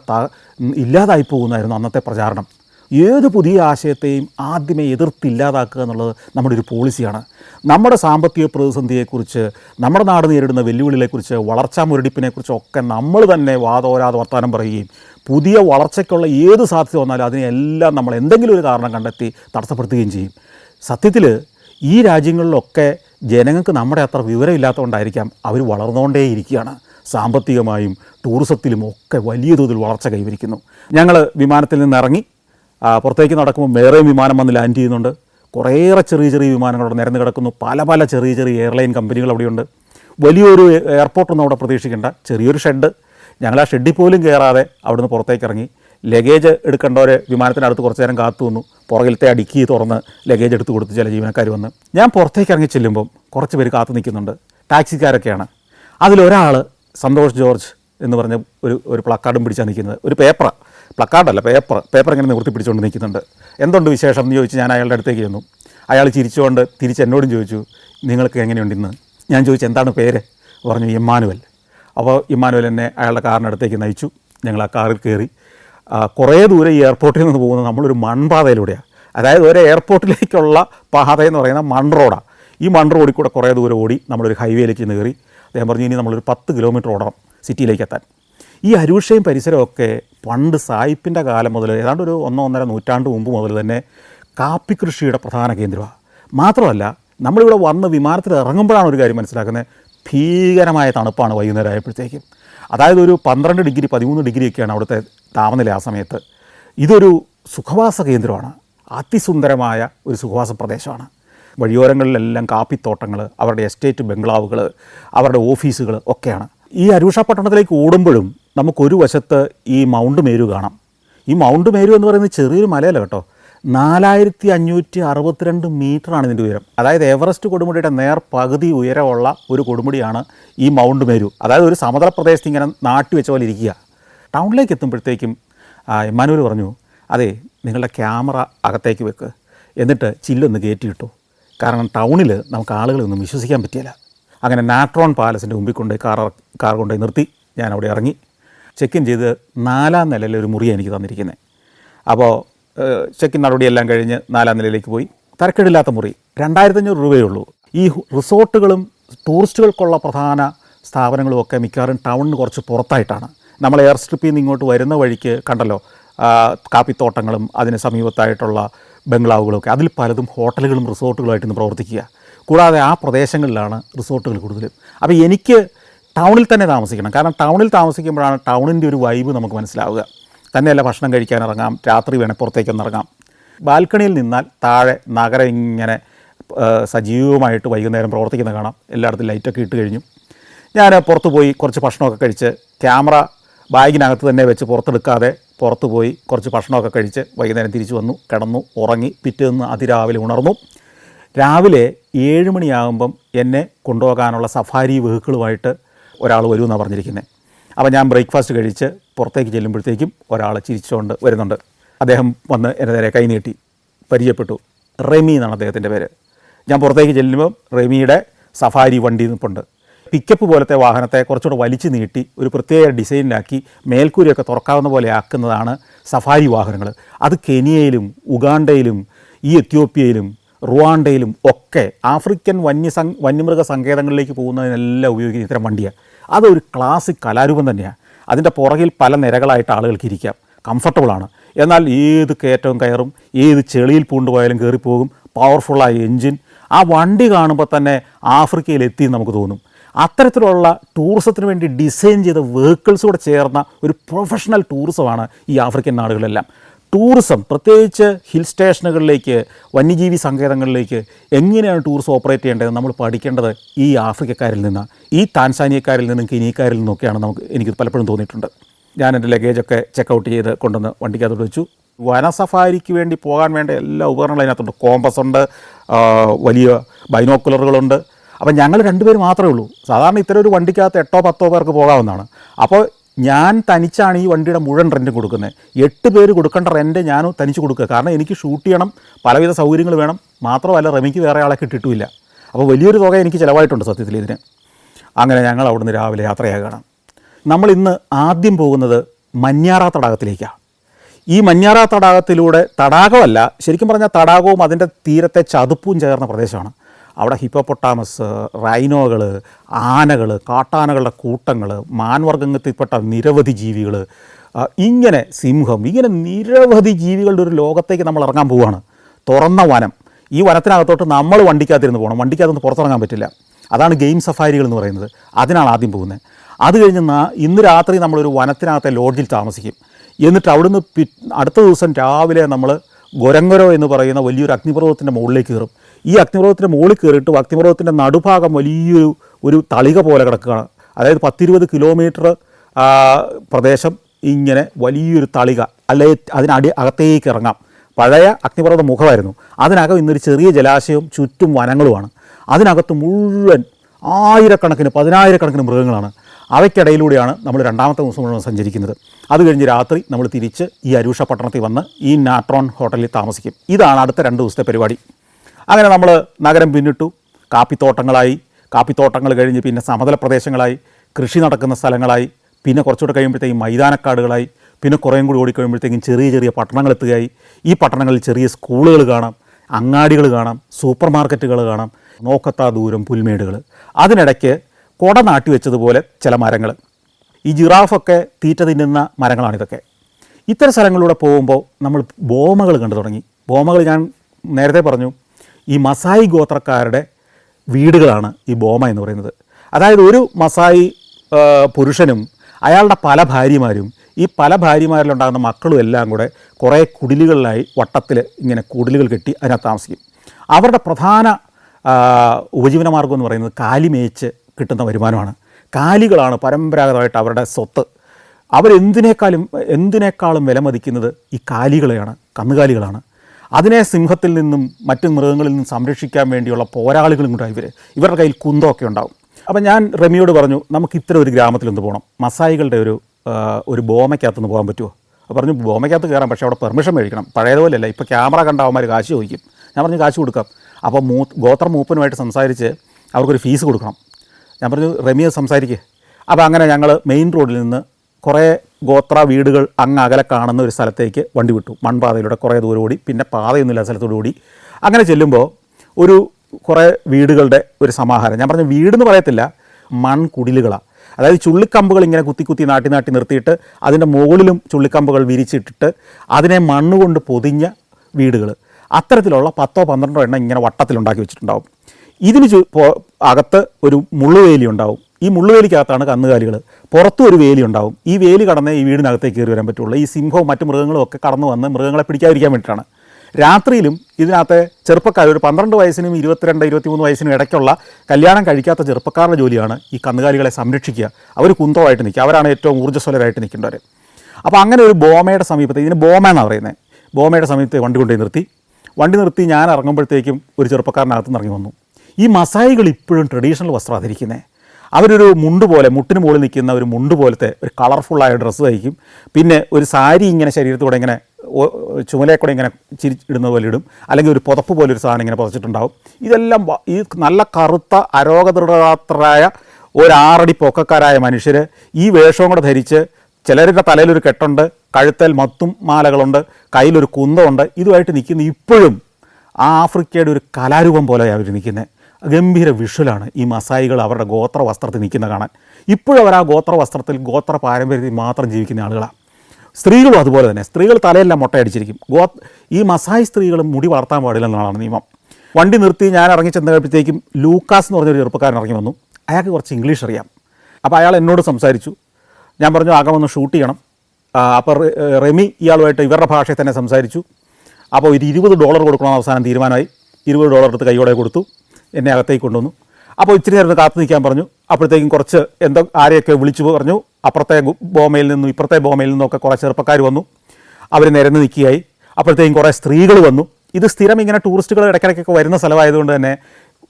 Speaker 1: ഇല്ലാതായി പോകുന്നതായിരുന്നു അന്നത്തെ പ്രചാരണം. ഏത് പുതിയ ആശയത്തെയും ആദ്യമേ എതിർത്തില്ലാതാക്കുക എന്നുള്ളത് നമ്മുടെ ഒരു പോളിസിയാണ്. നമ്മുടെ സാമ്പത്തിക പ്രതിസന്ധിയെക്കുറിച്ച് നമ്മുടെ നാട് നേരിടുന്ന വെല്ലുവിളികളെക്കുറിച്ച് വളർച്ചാ മുരടിപ്പിനെക്കുറിച്ചൊക്കെ നമ്മൾ തന്നെ വാതോരാതെ വർത്തമാനം പറയുകയും പുതിയ വളർച്ചയ്ക്കുള്ള ഏത് സാധ്യത വന്നാലും അതിനെല്ലാം നമ്മൾ എന്തെങ്കിലും ഒരു കാരണം കണ്ടെത്തി തടസ്സപ്പെടുത്തുകയും ചെയ്യും. സത്യത്തിൽ ഈ രാജ്യങ്ങളിലൊക്കെ ജനങ്ങൾക്ക് നമ്മുടെ അത്ര വിവരമില്ലാത്തതുകൊണ്ടായിരിക്കാം അവർ വളർന്നുകൊണ്ടേയിരിക്കുകയാണ്. സാമ്പത്തികമായും ടൂറിസത്തിലും ഒക്കെ വലിയ തോതിൽ വളർച്ച കൈവരിക്കുന്നു. ഞങ്ങൾ വിമാനത്തിൽ നിന്ന് ഇറങ്ങി പുറത്തേക്ക് നടക്കുമ്പോൾ വേറെയും വിമാനം വന്ന് ലാൻഡ് ചെയ്യുന്നുണ്ട്. കുറേയേറെ ചെറിയ ചെറിയ വിമാനങ്ങളോട് നിരന്ന് കിടക്കുന്നു. പല പല ചെറിയ ചെറിയ എയർലൈൻ കമ്പനികൾ അവിടെയുണ്ട്. വലിയൊരു എയർപോർട്ടൊന്നും അവിടെ പ്രതീക്ഷിക്കേണ്ട. ചെറിയൊരു ഷെഡ്. ഞങ്ങൾ ആ ഷെഡിൽ പോലും കയറാതെ അവിടുന്ന് പുറത്തേക്ക് ഇറങ്ങി. ലഗേജ് എടുക്കേണ്ടവർ വിമാനത്തിനടുത്ത് കുറച്ച് നേരം കാത്തു നിന്നു. പുറകിലത്തെ അടുക്കി തുറന്ന് ലഗേജ് എടുത്ത് കൊടുത്ത് ചില ജീവനക്കാർ വന്ന്. ഞാൻ പുറത്തേക്ക് ഇറങ്ങി ചെല്ലുമ്പം കുറച്ച് പേര് കാത്തു നിൽക്കുന്നുണ്ട്. ടാക്സിക്കാരൊക്കെയാണ്. അതിലൊരാൾ സന്തോഷ് ജോർജ് എന്ന് പറഞ്ഞ ഒരു ഒരു പ്ലക്കാർഡും പിടിച്ചാണ് നിൽക്കുന്നത്. ഒരു പേപ്പർ പ്ലക്കാർഡല്ല പേപ്പർ. പേപ്പർ ഇങ്ങനെ നിവർത്തി പിടിച്ചുകൊണ്ട് നിൽക്കുന്നുണ്ട്. എന്തുണ്ട് വിശേഷം എന്ന് ചോദിച്ച് ഞാൻ അയാളുടെ അടുത്തേക്ക് ചെന്നു. അയാൾ ചിരിച്ചുകൊണ്ട് തിരിച്ച് എന്നോടും ചോദിച്ചു നിങ്ങൾക്ക് എങ്ങനെയുണ്ട് ഇന്ന്? ഞാൻ ചോദിച്ചു എന്താണ് പേര്? പറഞ്ഞു ഇമ്മാനുവൽ. അപ്പോൾ ഇമ്മാനുവൽ എന്നെ അയാളുടെ കാറിനടുത്തേക്ക് നയിച്ചു. ഞങ്ങൾ ആ കാറിൽ കയറി കുറേ ദൂരം ഈ എയർപോർട്ടിൽ നിന്ന് പോകുന്നത് നമ്മളൊരു മൺപാതയിലൂടെയാണ്. അതായത് ഒരു എയർപോർട്ടിലേക്കുള്ള പാത എന്ന് പറയുന്ന മൺ റോഡാണ് ഈ മൺ റോഡിൽ കൂടെ കുറേ ദൂരം ഓടി നമ്മളൊരു ഹൈവേയിലേക്ക് കയറി. അദ്ദേഹം പറഞ്ഞു ഇനി നമ്മളൊരു പത്ത് കിലോമീറ്റർ ഓടണം സിറ്റിയിലേക്ക് എത്താൻ. ഈ അരൂഷയും പരിസരമൊക്കെ പണ്ട് സായിപ്പിന്റെ കാലം മുതൽ ഏതാണ്ട് ഒരു ഒന്നോ ഒന്നര നൂറ്റാണ്ട് മുമ്പ് മുതൽ തന്നെ കാപ്പി കൃഷിയുടെ പ്രധാന കേന്ദ്രമാണ് മാത്രമല്ല നമ്മളിവിടെ വന്ന് വിമാനത്തിൽ ഇറങ്ങുമ്പോഴാണ് ഒരു കാര്യം മനസ്സിലാക്കുന്നത് ഭീകരമായ തണുപ്പാണ് വൈകുന്നേരം ആയപ്പോഴത്തേക്കും. അതായത് ഒരു പന്ത്രണ്ട് ഡിഗ്രി പതിമൂന്ന് ഡിഗ്രിയൊക്കെയാണ് അവിടുത്തെ താപനില ആ സമയത്ത്. ഇതൊരു സുഖവാസ കേന്ദ്രമാണ്. അതിസുന്ദരമായ ഒരു സുഖവാസ പ്രദേശമാണ്. വഴിയോരങ്ങളിലെല്ലാം കാപ്പിത്തോട്ടങ്ങൾ അവരുടെ എസ്റ്റേറ്റ് ബംഗ്ലാവുകൾ അവരുടെ ഓഫീസുകൾ ഒക്കെയാണ്. ഈ അരൂഷ പട്ടണത്തിലേക്ക് ഓടുമ്പോഴും നമുക്കൊരു വശത്ത് ഈ മൗണ്ട് മേരു കാണാം. ഈ മൗണ്ട് മേരു എന്ന് പറയുന്നത് ചെറിയൊരു മലയല്ല കേട്ടോ. നാലായിരത്തി അഞ്ഞൂറ്റി അറുപത്തിരണ്ട് മീറ്ററാണ് ഇതിന്റെ ഉയരം. അതായത് എവറസ്റ്റ് കൊടുമുടിയുടെ നേർ പകുതി ഉയരമുള്ള ഒരു കൊടുമുടിയാണ് ഈ മൗണ്ട് മേരു. അതായത് ഒരു സമതല പ്രദേശത്ത് ഇങ്ങനെ നാട്ടി വെച്ച പോലെ ഇരിക്കുക. ടൗണിലേക്ക് എത്തുമ്പോഴത്തേക്കും ആ, പറഞ്ഞു അതെ നിങ്ങളുടെ ക്യാമറ അകത്തേക്ക് വെക്ക്. എന്നിട്ട് ചില്ലൊന്ന് കയറ്റി കിട്ടു കാരണം ടൗണിൽ നമുക്ക് ആളുകളെ ഒന്നും വിശ്വസിക്കാൻ പറ്റിയില്ല. അങ്ങനെ നാട്രോൺ പാലസിന്റെ മുമ്പിൽ കൊണ്ട് കാർ കാർ കൊണ്ടുപോയി നിർത്തി. ഞാൻ അവിടെ ഇറങ്ങി. ചെക്ക് ഇൻ ചെയ്ത് നാലാം നിലയിലെ ഒരു മുറിയാണ് എനിക്ക് തന്നിരിക്കുന്നത് അപ്പോൾ ചെക്ക് ഇൻ നടപടിയെല്ലാം കഴിഞ്ഞ് നാലാം നിലയിലേക്ക് പോയി. തരക്കേടില്ലാത്ത മുറി. രണ്ടായിരത്തഞ്ഞൂറ് രൂപയേ ഉള്ളൂ. ഈ റിസോർട്ടുകളും ടൂറിസ്റ്റുകൾക്കുള്ള പ്രധാന സ്ഥാപനങ്ങളും ഒക്കെ മിക്കവാറും ടൗണിന് കുറച്ച് പുറത്തായിട്ടാണ്. നമ്മൾ എയർ സ്ട്രിപ്പിൽ നിന്ന് ഇങ്ങോട്ട് വരുന്ന വഴിക്ക് കണ്ടല്ലോ കാപ്പിത്തോട്ടങ്ങളും അതിന് സമീപത്തായിട്ടുള്ള ബംഗ്ലാവുകളൊക്കെ അതിൽ പലതും ഹോട്ടലുകളും റിസോർട്ടുകളുമായിട്ട് ഇന്ന് പ്രവർത്തിക്കുക. കൂടാതെ ആ പ്രദേശങ്ങളിലാണ് റിസോർട്ടുകൾ കൂടുതലും. അപ്പോൾ എനിക്ക് ടൗണിൽ തന്നെ താമസിക്കണം. കാരണം ടൗണിൽ താമസിക്കുമ്പോഴാണ് ടൗണിന്റെ ഒരു വൈബ് നമുക്ക് മനസ്സിലാവുക. തന്നെയല്ല ഭക്ഷണം കഴിക്കാൻ ഇറങ്ങാം രാത്രി വേണേൽ പുറത്തേക്കൊന്ന് ഇറങ്ങാം ബാൽക്കണിയിൽ നിന്നാൽ താഴെ നഗരം ഇങ്ങനെ സജീവമായിട്ട് വൈകുന്നേരം പ്രവർത്തിക്കുന്ന കാണാം. എല്ലായിടത്തും ലൈറ്റൊക്കെ ഇട്ട് കഴിഞ്ഞു. ഞാൻ പുറത്ത് പോയി കുറച്ച് ഭക്ഷണമൊക്കെ കഴിച്ച് ക്യാമറ ബാഗിനകത്ത് തന്നെ വെച്ച് പുറത്തെടുക്കാതെ പുറത്ത് പോയി കുറച്ച് ഭക്ഷണമൊക്കെ കഴിച്ച് വൈകുന്നേരം തിരിച്ചു വന്നു കിടന്നു ഉറങ്ങി പിറ്റേന്ന് അതിരാവിലെ ഉണർന്നു. രാവിലെ ഏഴ് മണിയാകുമ്പം എന്നെ കൊണ്ടുപോകാനുള്ള സഫാരി വെഹിക്കിളുമായിട്ട് ഒരാൾ വരുമെന്നാണ് പറഞ്ഞിരിക്കുന്നത് അപ്പോൾ ഞാൻ ബ്രേക്ക്ഫാസ്റ്റ് കഴിച്ച് പുറത്തേക്ക് ചെല്ലുമ്പോഴത്തേക്കും ഒരാൾ ചിരിച്ചുകൊണ്ട് വരുന്നുണ്ട്. അദ്ദേഹം വന്ന് എന്റെ നേരെ കൈനീട്ടി പരിചയപ്പെട്ടു. റെമി എന്നാണ് അദ്ദേഹത്തിന്റെ പേര്. ഞാൻ പുറത്തേക്ക് ചെല്ലുമ്പോൾ റെമിയുടെ സഫാരി വണ്ടി നിൽപ്പുണ്ട്. പിക്കപ്പ് പോലത്തെ വാഹനത്തെ കുറച്ചുകൂടെ വലിച്ചു നീട്ടി ഒരു പ്രത്യേക ഡിസൈനിലാക്കി മേൽക്കൂരയൊക്കെ തുറക്കാവുന്ന പോലെ ആക്കുന്നതാണ് സഫാരി വാഹനങ്ങൾ. അത് കെനിയയിലും ഉഗാണ്ടയിലും ഈ എത്യോപ്യയിലും റുവാണ്ടയിലും ഒക്കെ ആഫ്രിക്കൻ വന്യസ വന്യമൃഗ സങ്കേതങ്ങളിലേക്ക് പോകുന്നതിനെല്ലാം ഉപയോഗിക്കുന്ന ഇത്തരം വണ്ടിയാണ്. അതൊരു ക്ലാസിക് കലാരൂപം തന്നെയാണ് അതിന്റെ പുറകിൽ പല നിരകളായിട്ട് ആളുകൾക്ക് ഇരിക്കാം. കംഫർട്ടബിളാണ് എന്നാൽ ഏത് കയറ്റവും കയറും ഏത് ചെളിയിൽ പൂണ്ടുപോയാലും കയറിപ്പോകും പവർഫുള്ളായ എൻജിൻ ആ വണ്ടി കാണുമ്പോൾ തന്നെ ആഫ്രിക്കയിൽ എത്തി നമുക്ക് തോന്നും. അത്തരത്തിലുള്ള ടൂറിസത്തിന് വേണ്ടി ഡിസൈൻ ചെയ്ത വെഹിക്കിൾസ് കൂടെ ചേർന്ന ഒരു പ്രൊഫഷണൽ ടൂറിസമാണ് ഈ ആഫ്രിക്കൻ നാടുകളിലെല്ലാം. ടൂറിസം പ്രത്യേകിച്ച് ഹിൽ സ്റ്റേഷനുകളിലേക്ക് വന്യജീവി സങ്കേതങ്ങളിലേക്ക് എങ്ങനെയാണ് ടൂറിസം ഓപ്പറേറ്റ് ചെയ്യേണ്ടത് നമ്മൾ പഠിക്കേണ്ടത് ഈ ആഫ്രിക്കക്കാരിൽ നിന്ന് ഈ താൻസാനിയക്കാരിൽ നിന്നും കെനിയക്കാരിൽ നിന്നൊക്കെയാണ് നമുക്ക് എനിക്ക് പലപ്പോഴും തോന്നിയിട്ടുണ്ട്. ഞാൻ എന്റെ ലഗേജൊക്കെ ചെക്കൗട്ട് ചെയ്ത് കൊണ്ടുവന്ന് വണ്ടിക്കകത്തോട്ട് വെച്ചു. വനസഫാരിക്ക് വേണ്ടി പോകാൻ വേണ്ട എല്ലാ ഉപകരണങ്ങളും അതിനകത്തുണ്ട്. കോമ്പസ് ഉണ്ട് വലിയ ബൈനോക്കുലറുകളുണ്ട്. അപ്പോൾ ഞങ്ങൾ രണ്ടുപേർ മാത്രമേ ഉള്ളൂ. സാധാരണ ഇത്തരം ഒരു വണ്ടിക്കകത്ത് എട്ടോ പത്തോ പേർക്ക് പോകാവുന്നതാണ്. അപ്പോൾ ഞാൻ തനിച്ചാണ് ഈ വണ്ടിയുടെ മുഴുവൻ റെന്റ് കൊടുക്കുന്നത്. എട്ട് പേര് കൊടുക്കേണ്ട റെന്റ് ഞാൻ തനിച്ച് കൊടുക്കുക. കാരണം എനിക്ക് ഷൂട്ട് ചെയ്യണം പലവിധ സൗകര്യങ്ങൾ വേണം. മാത്രമല്ല റെമിക്ക് വേറെ ആളെ കിട്ടിയിട്ടില്ല അപ്പോൾ വലിയൊരു തുക എനിക്ക് ചിലവായിട്ടുണ്ട് സത്യത്തിൽ ഇതിന്. അങ്ങനെ ഞങ്ങൾ അവിടുന്ന് രാവിലെ യാത്രയാകണം. നമ്മൾ ഇന്ന് ആദ്യം പോകുന്നത് മഞ്ഞാറ തടാകത്തിലേക്കാണ് ഈ മഞ്ഞാറ തടാകത്തിലൂടെ തടാകമല്ല ശരിക്കും പറഞ്ഞാൽ തടാകവും അതിന്റെ തീരത്തെ ചതുപ്പും ചേർന്ന പ്രദേശമാണ്. അവിടെ ഹിപ്പോപ്പൊട്ടാമസ് റൈനോകൾ ആനകൾ കാട്ടാനകളുടെ കൂട്ടങ്ങൾ മാൻവർഗത്തിൽപ്പെട്ട നിരവധി ജീവികൾ ഇങ്ങനെ സിംഹം ഇങ്ങനെ നിരവധി ജീവികളുടെ ഒരു ലോകത്തേക്ക് നമ്മൾ ഇറങ്ങാൻ പോവുകയാണ് തുറന്ന വനം. ഈ വനത്തിനകത്തോട്ട് നമ്മൾ വണ്ടിക്കകത്തിരുന്ന് പോകണം. വണ്ടിക്കകത്തുനിന്ന് പുറത്തിറങ്ങാൻ പറ്റില്ല. അതാണ് ഗെയിം സഫാരികൾ എന്ന് പറയുന്നത്. അതിനാണ് ആദ്യം പോകുന്നത്. അത് കഴിഞ്ഞ് ഇന്ന് രാത്രി നമ്മളൊരു വനത്തിനകത്തെ ലോഡ്ജിൽ താമസിക്കും. എന്നിട്ട് അവിടുന്ന് പി അടുത്ത ദിവസം രാവിലെ നമ്മൾ ഗൊരങ്ങരോ എന്ന് പറയുന്ന വലിയൊരു അഗ്നിപർവതത്തിന്റെ മുകളിലേക്ക് കയറും. ഈ അഗ്നിപർവതത്തിന്റെ മുകളിൽ കയറിയിട്ട് അഗ്നിപർവതത്തിന്റെ നടുഭാഗം വലിയൊരു ഒരു തളിക പോലെ കിടക്കുകയാണ്. അതായത് പത്തിരുപത് കിലോമീറ്റർ പ്രദേശം ഇങ്ങനെ വലിയൊരു തളിക അല്ലെ അതിനടി അകത്തേക്ക് ഇറങ്ങാം. പഴയ അഗ്നിപർവത മുഖമായിരുന്നു. അതിനകം ഇന്നൊരു ചെറിയ ജലാശയവും ചുറ്റും വനങ്ങളുമാണ്. അതിനകത്ത് മുഴുവൻ ആയിരക്കണക്കിന് പതിനായിരക്കണക്കിന് മൃഗങ്ങളാണ്. അവയ്ക്കിടയിലൂടെയാണ് നമ്മൾ രണ്ടാമത്തെ ദിവസം മുഴുവൻ സഞ്ചരിക്കുന്നത്. അത് കഴിഞ്ഞ് രാത്രി നമ്മൾ തിരിച്ച് ഈ അരൂഷ പട്ടണത്തിൽ വന്ന് ഈ നാട്രോൺ ഹോട്ടലിൽ താമസിക്കും. ഇതാണ് അടുത്ത രണ്ട് ദിവസത്തെ പരിപാടി. അങ്ങനെ നമ്മൾ നഗരം പിന്നിട്ടു. കാപ്പിത്തോട്ടങ്ങളായി. കാപ്പിത്തോട്ടങ്ങൾ കഴിഞ്ഞ് പിന്നെ സമതല പ്രദേശങ്ങളായി. കൃഷി നടക്കുന്ന സ്ഥലങ്ങളായി. പിന്നെ കുറച്ചുകൂടെ കഴിയുമ്പോഴത്തേക്കും മൈതാനക്കാടുകളായി. പിന്നെ കുറേയും കൂടി ഓടിക്കഴിയുമ്പോഴത്തേക്കും ചെറിയ ചെറിയ പട്ടണങ്ങൾ എത്തുകയായി. ഈ പട്ടണങ്ങളിൽ ചെറിയ സ്കൂളുകൾ കാണാം. അങ്ങാടികൾ കാണാം. സൂപ്പർ മാർക്കറ്റുകൾ കാണാം. നോക്കത്താ ദൂരം പുൽമേടുകൾ. അതിനിടയ്ക്ക് കുട നാട്ടി വെച്ചതുപോലെ ചില മരങ്ങൾ. ഈ ജിറാഫൊക്കെ തീറ്റ തിന്നുന്ന മരങ്ങളാണിതൊക്കെ ഇത്തരം സ്ഥലങ്ങളിലൂടെ പോകുമ്പോൾ നമ്മൾ ബോമകൾ കണ്ടു തുടങ്ങി. ബോമകൾ ഞാൻ നേരത്തെ പറഞ്ഞു. ഈ മസായി ഗോത്രക്കാരുടെ വീടുകളാണ് ഈ ബോമ എന്ന് പറയുന്നത്. അതായത് ഒരു മസായി പുരുഷനും അയാളുടെ പല ഭാര്യമാരും ഈ പല ഭാര്യമാരിലുണ്ടാകുന്ന മക്കളും എല്ലാം കൂടെ കുറേ കുടിലുകളിലായി വട്ടത്തിൽ ഇങ്ങനെ കുടിലുകൾ കെട്ടി അതിനകത്ത് താമസിക്കും. അവരുടെ പ്രധാന ഉപജീവനമാർഗം ഉപജീവന മാർഗം എന്ന് പറയുന്നത് കാലി മേയിച്ച് കിട്ടുന്ന വരുമാനമാണ്. കാലികളാണ് പരമ്പരാഗതമായിട്ട് അവരുടെ സ്വത്ത്. അവരെന്തിനേക്കാളും എന്തിനേക്കാളും വിലമതിക്കുന്നത് ഈ കാലികളെയാണ് കന്നുകാലികളാണ്. അതിനെ സിംഹത്തിൽ നിന്നും മറ്റു മൃഗങ്ങളിൽ നിന്നും സംരക്ഷിക്കാൻ വേണ്ടിയുള്ള പോരാളികളും കൂടെ ഇവർ ഇവരുടെ കയ്യിൽ കുന്തമൊക്കെ ഉണ്ടാവും. അപ്പോൾ ഞാൻ റമിയോട് പറഞ്ഞു നമുക്ക് ഇത്ര ഒരു ഗ്രാമത്തിലൊന്ന് പോകണം മസായികളുടെ ഒരു ഒരു ബോമയ്ക്കകത്തുനിന്ന് പോകാൻ പറ്റുമോ അപ്പോൾ പറഞ്ഞു ബോമയ്ക്കകത്ത് കയറാം പക്ഷേ അവിടെ പെർമിഷൻ മേടിക്കണം. പഴയതുപോലെയല്ല ഇപ്പോൾ ക്യാമറ കണ്ട കാശ് ചോദിക്കും. ഞാൻ പറഞ്ഞു കാശ് കൊടുക്കാം. അപ്പോൾ മൂ ഗോത്ര മൂപ്പനുമായിട്ട് സംസാരിച്ച് അവർക്കൊരു ഫീസ് കൊടുക്കണം. ഞാൻ പറഞ്ഞു റമിയെ സംസാരിക്കേ. അപ്പോൾ അങ്ങനെ ഞങ്ങൾ മെയിൻ റോഡിൽ നിന്ന് കുറേ ഗോത്ര വീടുകൾ അങ്ങ് അകലെ കാണുന്ന ഒരു സ്ഥലത്തേക്ക് വണ്ടി വിട്ടു. മൺപാതയിലൂടെ കുറേ ദൂരം ഓടി പിന്നെ പാതയൊന്നുമില്ല സ്ഥലത്തോട് ഓടി. അങ്ങനെ ചെല്ലുമ്പോൾ ഒരു കുറേ വീടുകളുടെ ഒരു സമാഹാരം. ഞാൻ പറഞ്ഞു വീടെന്ന് പറയത്തില്ല മൺകുടിലുകളാണ് അതായത് ചുള്ളിക്കമ്പുകൾ ഇങ്ങനെ കുത്തി കുത്തി നാട്ടി നാട്ടി നിർത്തിയിട്ട് അതിന്റെ മുകളിലും ചുള്ളിക്കമ്പുകൾ വിരിച്ചിട്ടിട്ട് അതിനെ മണ്ണുകൊണ്ട് പൊതിഞ്ഞ വീടുകൾ. അത്തരത്തിലുള്ള പത്തോ പന്ത്രണ്ടോ എണ്ണം ഇങ്ങനെ വട്ടത്തിലുണ്ടാക്കി വെച്ചിട്ടുണ്ടാവും. ഇതിന് അകത്ത് ഒരു മുള്ളുവേലി ഉണ്ടാവും. ഈ മുള്ളുവേലിക്കകത്താണ് കന്നുകാലികൾ പുറത്തും ഒരു വേലി ഉണ്ടാവും. ഈ വേലി കടന്നേ ഈ വീടിനകത്തേക്ക് കയറി വരാൻ പറ്റുള്ളൂ. ഈ സിംഹവും മറ്റു മൃഗങ്ങളും ഒക്കെ കടന്നു വന്ന് മൃഗങ്ങളെ പിടിക്കാതിരിക്കാൻ വേണ്ടിയിട്ടാണ്. രാത്രിയിലും ഇതിനകത്തെ ചെറുപ്പക്കാർ ഒരു പന്ത്രണ്ട് വയസ്സിനും ഇരുപത്തിരണ്ട് ഇരുപത്തിമൂന്ന് വയസ്സിനും ഇടയ്ക്കുള്ള കല്യാണം കഴിക്കാത്ത ചെറുപ്പക്കാരുടെ ജോലിയാണ് ഈ കന്നുകാലികളെ സംരക്ഷിക്കുക. അവർ കുന്തമായിട്ട് നിൽക്കുക. അവരാണ് ഏറ്റവും ഊർജസ്വലരായിട്ട് നിൽക്കേണ്ടവർ അപ്പോൾ അങ്ങനെ ഒരു ബോമയുടെ സമീപത്ത് ഇതിന് ബോമ എന്നാണ് പറയുന്നത്. ബോമയുടെ സമീപത്ത് വണ്ടി കൊണ്ടുപോയി നിർത്തി. വണ്ടി നിർത്തി ഞാൻ ഇറങ്ങുമ്പോഴത്തേക്കും ഒരു ചെറുപ്പക്കാരനകത്ത് ഇറങ്ങി വന്നു. ഈ മസായികൾ ഇപ്പോഴും ട്രഡീഷണൽ വസ്ത്രം ധരിക്കുന്നത് അവരൊരു മുണ്ട് പോലെ മുട്ടിന് മുകളിൽ നിൽക്കുന്ന ഒരു മുണ്ട് പോലത്തെ ഒരു കളർഫുള്ളായ ഡ്രസ്സ് തയ്ക്കും പിന്നെ ഒരു സാരി ഇങ്ങനെ ശരീരത്തൂടെ ഇങ്ങനെ ഒ- ചുമലേ കൂടെ ഇങ്ങനെ ചിരിച്ചിടുന്ന പോലെ ഇടും. അല്ലെങ്കിൽ ഒരു പുതപ്പ് പോലെ ഒരു സാധനം ഇങ്ങനെ പുതച്ചിട്ടുണ്ടാവും. ഇതെല്ലാം ഈ നല്ല കറുത്ത അരോഗദൃഢാത്രരായ ഒരാറടി പൊക്കക്കാരായ മനുഷ്യർ ഈ വേഷവും കൂടെ ധരിച്ച് ചിലരുടെ തലയിലൊരു കെട്ടുണ്ട് കഴുത്തേൽ മത്തും മാലകളുണ്ട് കയ്യിലൊരു കുന്തമുണ്ട്. ഇതുമായിട്ട് നിൽക്കുന്ന ഇപ്പോഴും ആ ആഫ്രിക്കയുടെ ഒരു കലാരൂപം പോലെയാണ് അവർ നിൽക്കുന്നത് ഗംഭീര വിഷ്വലാണ് ഈ മസായികൾ അവരുടെ ഗോത്ര വസ്ത്രത്തിൽ നിൽക്കുന്ന കാണാൻ. ഇപ്പോഴും അവർ ആ ഗോത്ര വസ്ത്രത്തിൽ ഗോത്ര പാരമ്പര്യത്തിൽ മാത്രം ജീവിക്കുന്ന ആളുകളാണ് സ്ത്രീകളും അതുപോലെ തന്നെ. സ്ത്രീകൾ തലയെല്ലാം മുട്ടയടിച്ചിരിക്കും. ഗോ ഈ മസായി സ്ത്രീകൾ മുടി വളർത്താൻ പാടില്ലെന്നാണ് നിയമം. വണ്ടി നിർത്തി ഞാൻ ഇറങ്ങി ചെന്ന് കഴിപ്പത്തേക്കും ലൂക്കാസ് എന്ന് പറഞ്ഞൊരു ചെറുപ്പക്കാരൻ ഇറങ്ങി വന്നു. അയാൾക്ക് കുറച്ച് ഇംഗ്ലീഷ് അറിയാം. അപ്പോൾ അയാൾ എന്നോട് സംസാരിച്ചു. ഞാൻ പറഞ്ഞു ആകെ വന്ന് ഷൂട്ട് ചെയ്യണം. അപ്പോൾ റെമി ഇയാളുമായിട്ട് ഇവരുടെ ഭാഷയിൽ തന്നെ സംസാരിച്ചു. അപ്പോൾ ഒരു ഇരുപത് ഡോളർ കൊടുക്കണം അവസാനം തീരുമാനമായി. ഇരുപത് ഡോളർ എടുത്ത് കൈയോടെ കൊടുത്തു. എന്നെ അകത്തേക്ക് കൊണ്ടുവന്നു. അപ്പോൾ ഇച്ചിരി നേരം കാത്തു നിൽക്കാൻ പറഞ്ഞു. അപ്പോഴത്തേക്കും കുറച്ച് എന്തോ ആരെയൊക്കെ വിളിച്ചു പറഞ്ഞു. അപ്പുറത്തെ ബോമയിൽ നിന്നും ഇപ്പുറത്തെ ബോമയിൽ നിന്നൊക്കെ കുറേ ചെറുപ്പക്കാർ വന്നു. അവർ നിരന്ന് നിൽക്കുകയായി. അപ്പോഴത്തേക്കും കുറേ സ്ത്രീകൾ വന്നു. ഇത് സ്ഥിരം ഇങ്ങനെ ടൂറിസ്റ്റുകൾ ഇടയ്ക്കിടയ്ക്കൊക്കെ വരുന്ന സ്ഥലമായതുകൊണ്ട് തന്നെ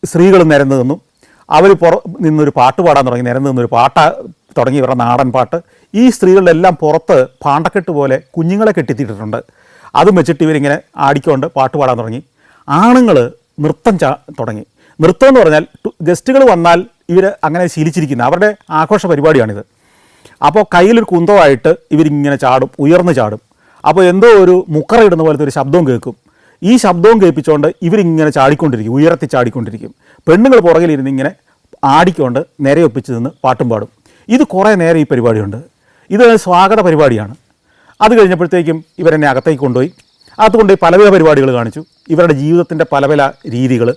Speaker 1: സ്ത്രീകൾ നിരന്ന് നിന്നു. അവർ പുറ നിന്നൊരു പാട്ട് പാടാൻ തുടങ്ങി. നിരന്ന് നിന്നൊരു പാട്ട തുടങ്ങി. ഇവരുടെ നാടൻ പാട്ട്. ഈ സ്ത്രീകളുടെ എല്ലാം പുറത്ത് പാണ്ടക്കെട്ട് പോലെ കുഞ്ഞുങ്ങളെ കെട്ടിത്തിയിട്ടിട്ടുണ്ട് അതും വെച്ചിട്ട് ഇവരിങ്ങനെ ആടിക്കൊണ്ട് പാട്ട് പാടാൻ തുടങ്ങി. ആണുങ്ങൾ നൃത്തം തുടങ്ങി. നൃത്തം എന്ന് പറഞ്ഞാൽ ഗസ്റ്റുകൾ വന്നാൽ ഇവർ അങ്ങനെ ശീലിച്ചിരിക്കുന്നത്. അവരുടെ ആഘോഷ പരിപാടിയാണിത്. അപ്പോൾ കയ്യിലൊരു കുന്തമായിട്ട് ഇവരിങ്ങനെ ചാടും ഉയർന്ന് ചാടും. അപ്പോൾ എന്തോ ഒരു മുക്കറ ഇടുന്ന പോലത്തെ ഒരു ശബ്ദവും കേൾക്കും. ഈ ശബ്ദവും കേൾപ്പിച്ചുകൊണ്ട് ഇവരിങ്ങനെ ചാടിക്കൊണ്ടിരിക്കും ഉയർത്തി ചാടിക്കൊണ്ടിരിക്കും. പെണ്ണുങ്ങൾ പുറകിലിരുന്ന് ഇങ്ങനെ ആടിക്കൊണ്ട് നേരെ ഒപ്പിച്ച് നിന്ന് പാട്ടും പാടും. ഇത് കുറേ നേരം ഈ പരിപാടിയുണ്ട്. ഇത് സ്വാഗത പരിപാടിയാണ്. അത് കഴിഞ്ഞപ്പോഴത്തേക്കും ഇവരെന്നെ അകത്തേക്ക് കൊണ്ടുപോയി. അകത്ത് കൊണ്ടുപോയി പല പരിപാടികൾ കാണിച്ചു. ഇവരുടെ ജീവിതത്തിന്റെ പല പല രീതികൾ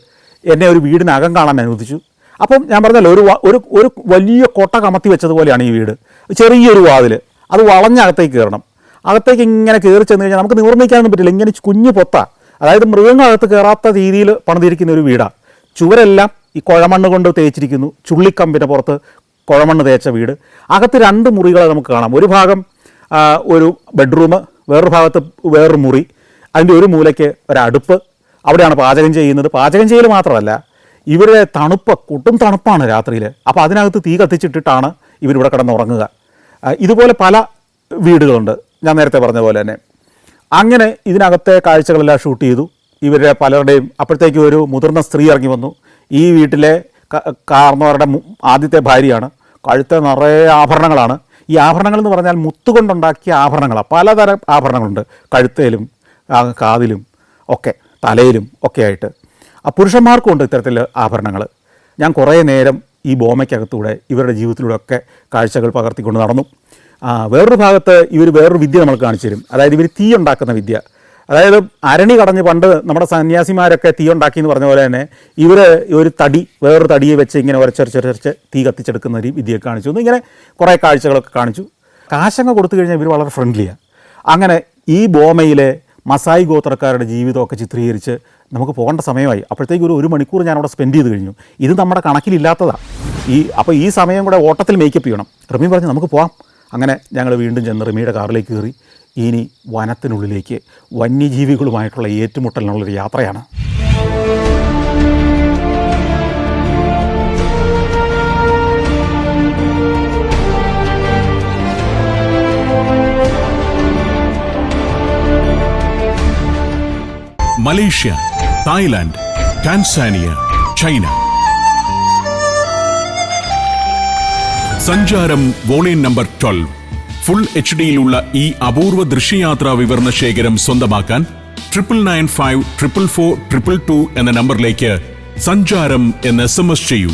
Speaker 1: എന്നെ ഒരു വീടിനകം കാണാൻ അനുവദിച്ചു. അപ്പം ഞാൻ പറഞ്ഞല്ലോ ഒരു ഒരു ഒരു വലിയ കൊട്ട കമത്തി വെച്ചതുപോലെയാണ് ഈ വീട്. ചെറിയൊരു വാതിൽ അത് വളഞ്ഞകത്തേക്ക് കയറണം. അകത്തേക്ക് ഇങ്ങനെ കയറി ചെന്ന് കഴിഞ്ഞാൽ നമുക്ക് നിർമ്മിക്കാനൊന്നും പറ്റില്ല. ഇങ്ങനെ കുഞ്ഞു പൊത്ത അതായത് മൃഗങ്ങളകത്ത് കയറാത്ത രീതിയിൽ പണിതിരിക്കുന്ന ഒരു വീടാണ് ചുവരെല്ലാം ഈ കുഴമണ്ണ് കൊണ്ട് തേച്ചിരിക്കുന്നു. ചുള്ളിക്കമ്പിന്റെ പുറത്ത് കുഴമണ്ണ് തേച്ച വീട്. അകത്ത് രണ്ട് മുറികളെ നമുക്ക് കാണാം. ഒരു ഭാഗം ഒരു ബെഡ്റൂം വേറൊരു ഭാഗത്ത് വേറൊരു മുറി. അതിന്റെ ഒരു മൂലയ്ക്ക് ഒരടുപ്പ് അവിടെയാണ് പാചകം ചെയ്യുന്നത്. പാചകം ചെയ്യൽ മാത്രമല്ല ഇവരുടെ തണുപ്പ് കുട്ടും തണുപ്പാണ് രാത്രിയിൽ അപ്പോൾ അതിനകത്ത് തീ കത്തിച്ചിട്ടിട്ടാണ് ഇവരിവിടെ കിടന്നുറങ്ങുക. ഇതുപോലെ പല വീടുകളുണ്ട്. ഞാൻ നേരത്തെ പറഞ്ഞ പോലെ തന്നെ. അങ്ങനെ ഇതിനകത്തെ കാഴ്ചകളെല്ലാം ഷൂട്ട് ചെയ്തു. ഇവരുടെ പലരുടെയും അപ്പോഴത്തേക്കും ഒരു മുതിർന്ന സ്ത്രീ ഇറങ്ങി വന്നു. ഈ വീട്ടിലെ കാർന്നവരുടെ ആദ്യത്തെ ഭാര്യയാണ്. കഴുത്തെ നിറയെ ആഭരണങ്ങളാണ്. ഈ ആഭരണങ്ങൾ എന്ന് പറഞ്ഞാൽ മുത്തുകൊണ്ടുണ്ടാക്കിയ ആഭരണങ്ങളാണ് പലതരം ആഭരണങ്ങളുണ്ട്. കഴുത്തേലും കാതിലും ഒക്കെ. തലയിലും ഒക്കെയായിട്ട് ആ പുരുഷന്മാർക്കും ഉണ്ട് ഇത്തരത്തിൽ ആഭരണങ്ങൾ ഞാൻ കുറേ നേരം ഈ ബോമയ്ക്കകത്തൂടെ ഇവരുടെ ജീവിതത്തിലൂടെ ഒക്കെ കാഴ്ചകൾ പകർത്തിക്കൊണ്ട് നടന്നു. വേറൊരു ഭാഗത്ത് ഇവർ വേറൊരു വിദ്യ നമ്മൾ കാണിച്ചു തരും. അതായത് ഇവർ തീ ഉണ്ടാക്കുന്ന വിദ്യ. അതായത് അരണി കടഞ്ഞ് പണ്ട് നമ്മുടെ സന്യാസിമാരൊക്കെ തീ ഉണ്ടാക്കി എന്ന് പറഞ്ഞ പോലെ തന്നെ ഇവർ ഒരു തടി വേറൊരു തടിയെ വെച്ച് ഇങ്ങനെ ഉരച്ചൊരച്ചൊരച്ച് തീ കത്തിച്ചെടുക്കുന്ന ഒരു വിദ്യ കാണിച്ചു. എന്ന് ഇങ്ങനെ കുറേ കാഴ്ചകളൊക്കെ കാണിച്ചു. കാശങ്ങ കൊടുത്തു കഴിഞ്ഞാൽ ഇവർ വളരെ ഫ്രണ്ട്ലിയാണ് അങ്ങനെ ഈ ബോമയിലെ മസായി ഗോത്രക്കാരുടെ ജീവിതമൊക്കെ ചിത്രീകരിച്ച് നമുക്ക് പോകേണ്ട സമയമായി. അപ്പോഴത്തേക്ക് ഒരു ഒരു മണിക്കൂർ ഞാൻ അവിടെ സ്പെൻഡ് ചെയ്ത് കഴിഞ്ഞു. ഇത് നമ്മുടെ കണക്കിലില്ലാത്തതാണ് ഈ അപ്പോൾ ഈ സമയം കൂടെ ഓട്ടത്തിൽ മേക്കപ്പ് ചെയ്യണം. റിമി പറഞ്ഞു നമുക്ക് പോകാം അങ്ങനെ ഞങ്ങൾ വീണ്ടും ചെന്ന് റിമിയുടെ കാറിലേക്ക് കയറി. ഇനി വനത്തിനുള്ളിലേക്ക് വന്യജീവികളുമായിട്ടുള്ള ഏറ്റുമുട്ടലിനുള്ളൊരു യാത്രയാണ്.
Speaker 2: Malaysia Thailand Tanzania China. Sancharam volume number twelve. Full H ഡിയിലുള്ള ഈ അപൂർവ ദൃശ്യയാത്രാ വിവരണ ശേഖരം സ്വന്തമാക്കാൻ triple nine five triple four triple two എന്ന നമ്പറിലേക്ക് സഞ്ചാരം എന്ന് എസ് എം എസ് ചെയ്യൂ.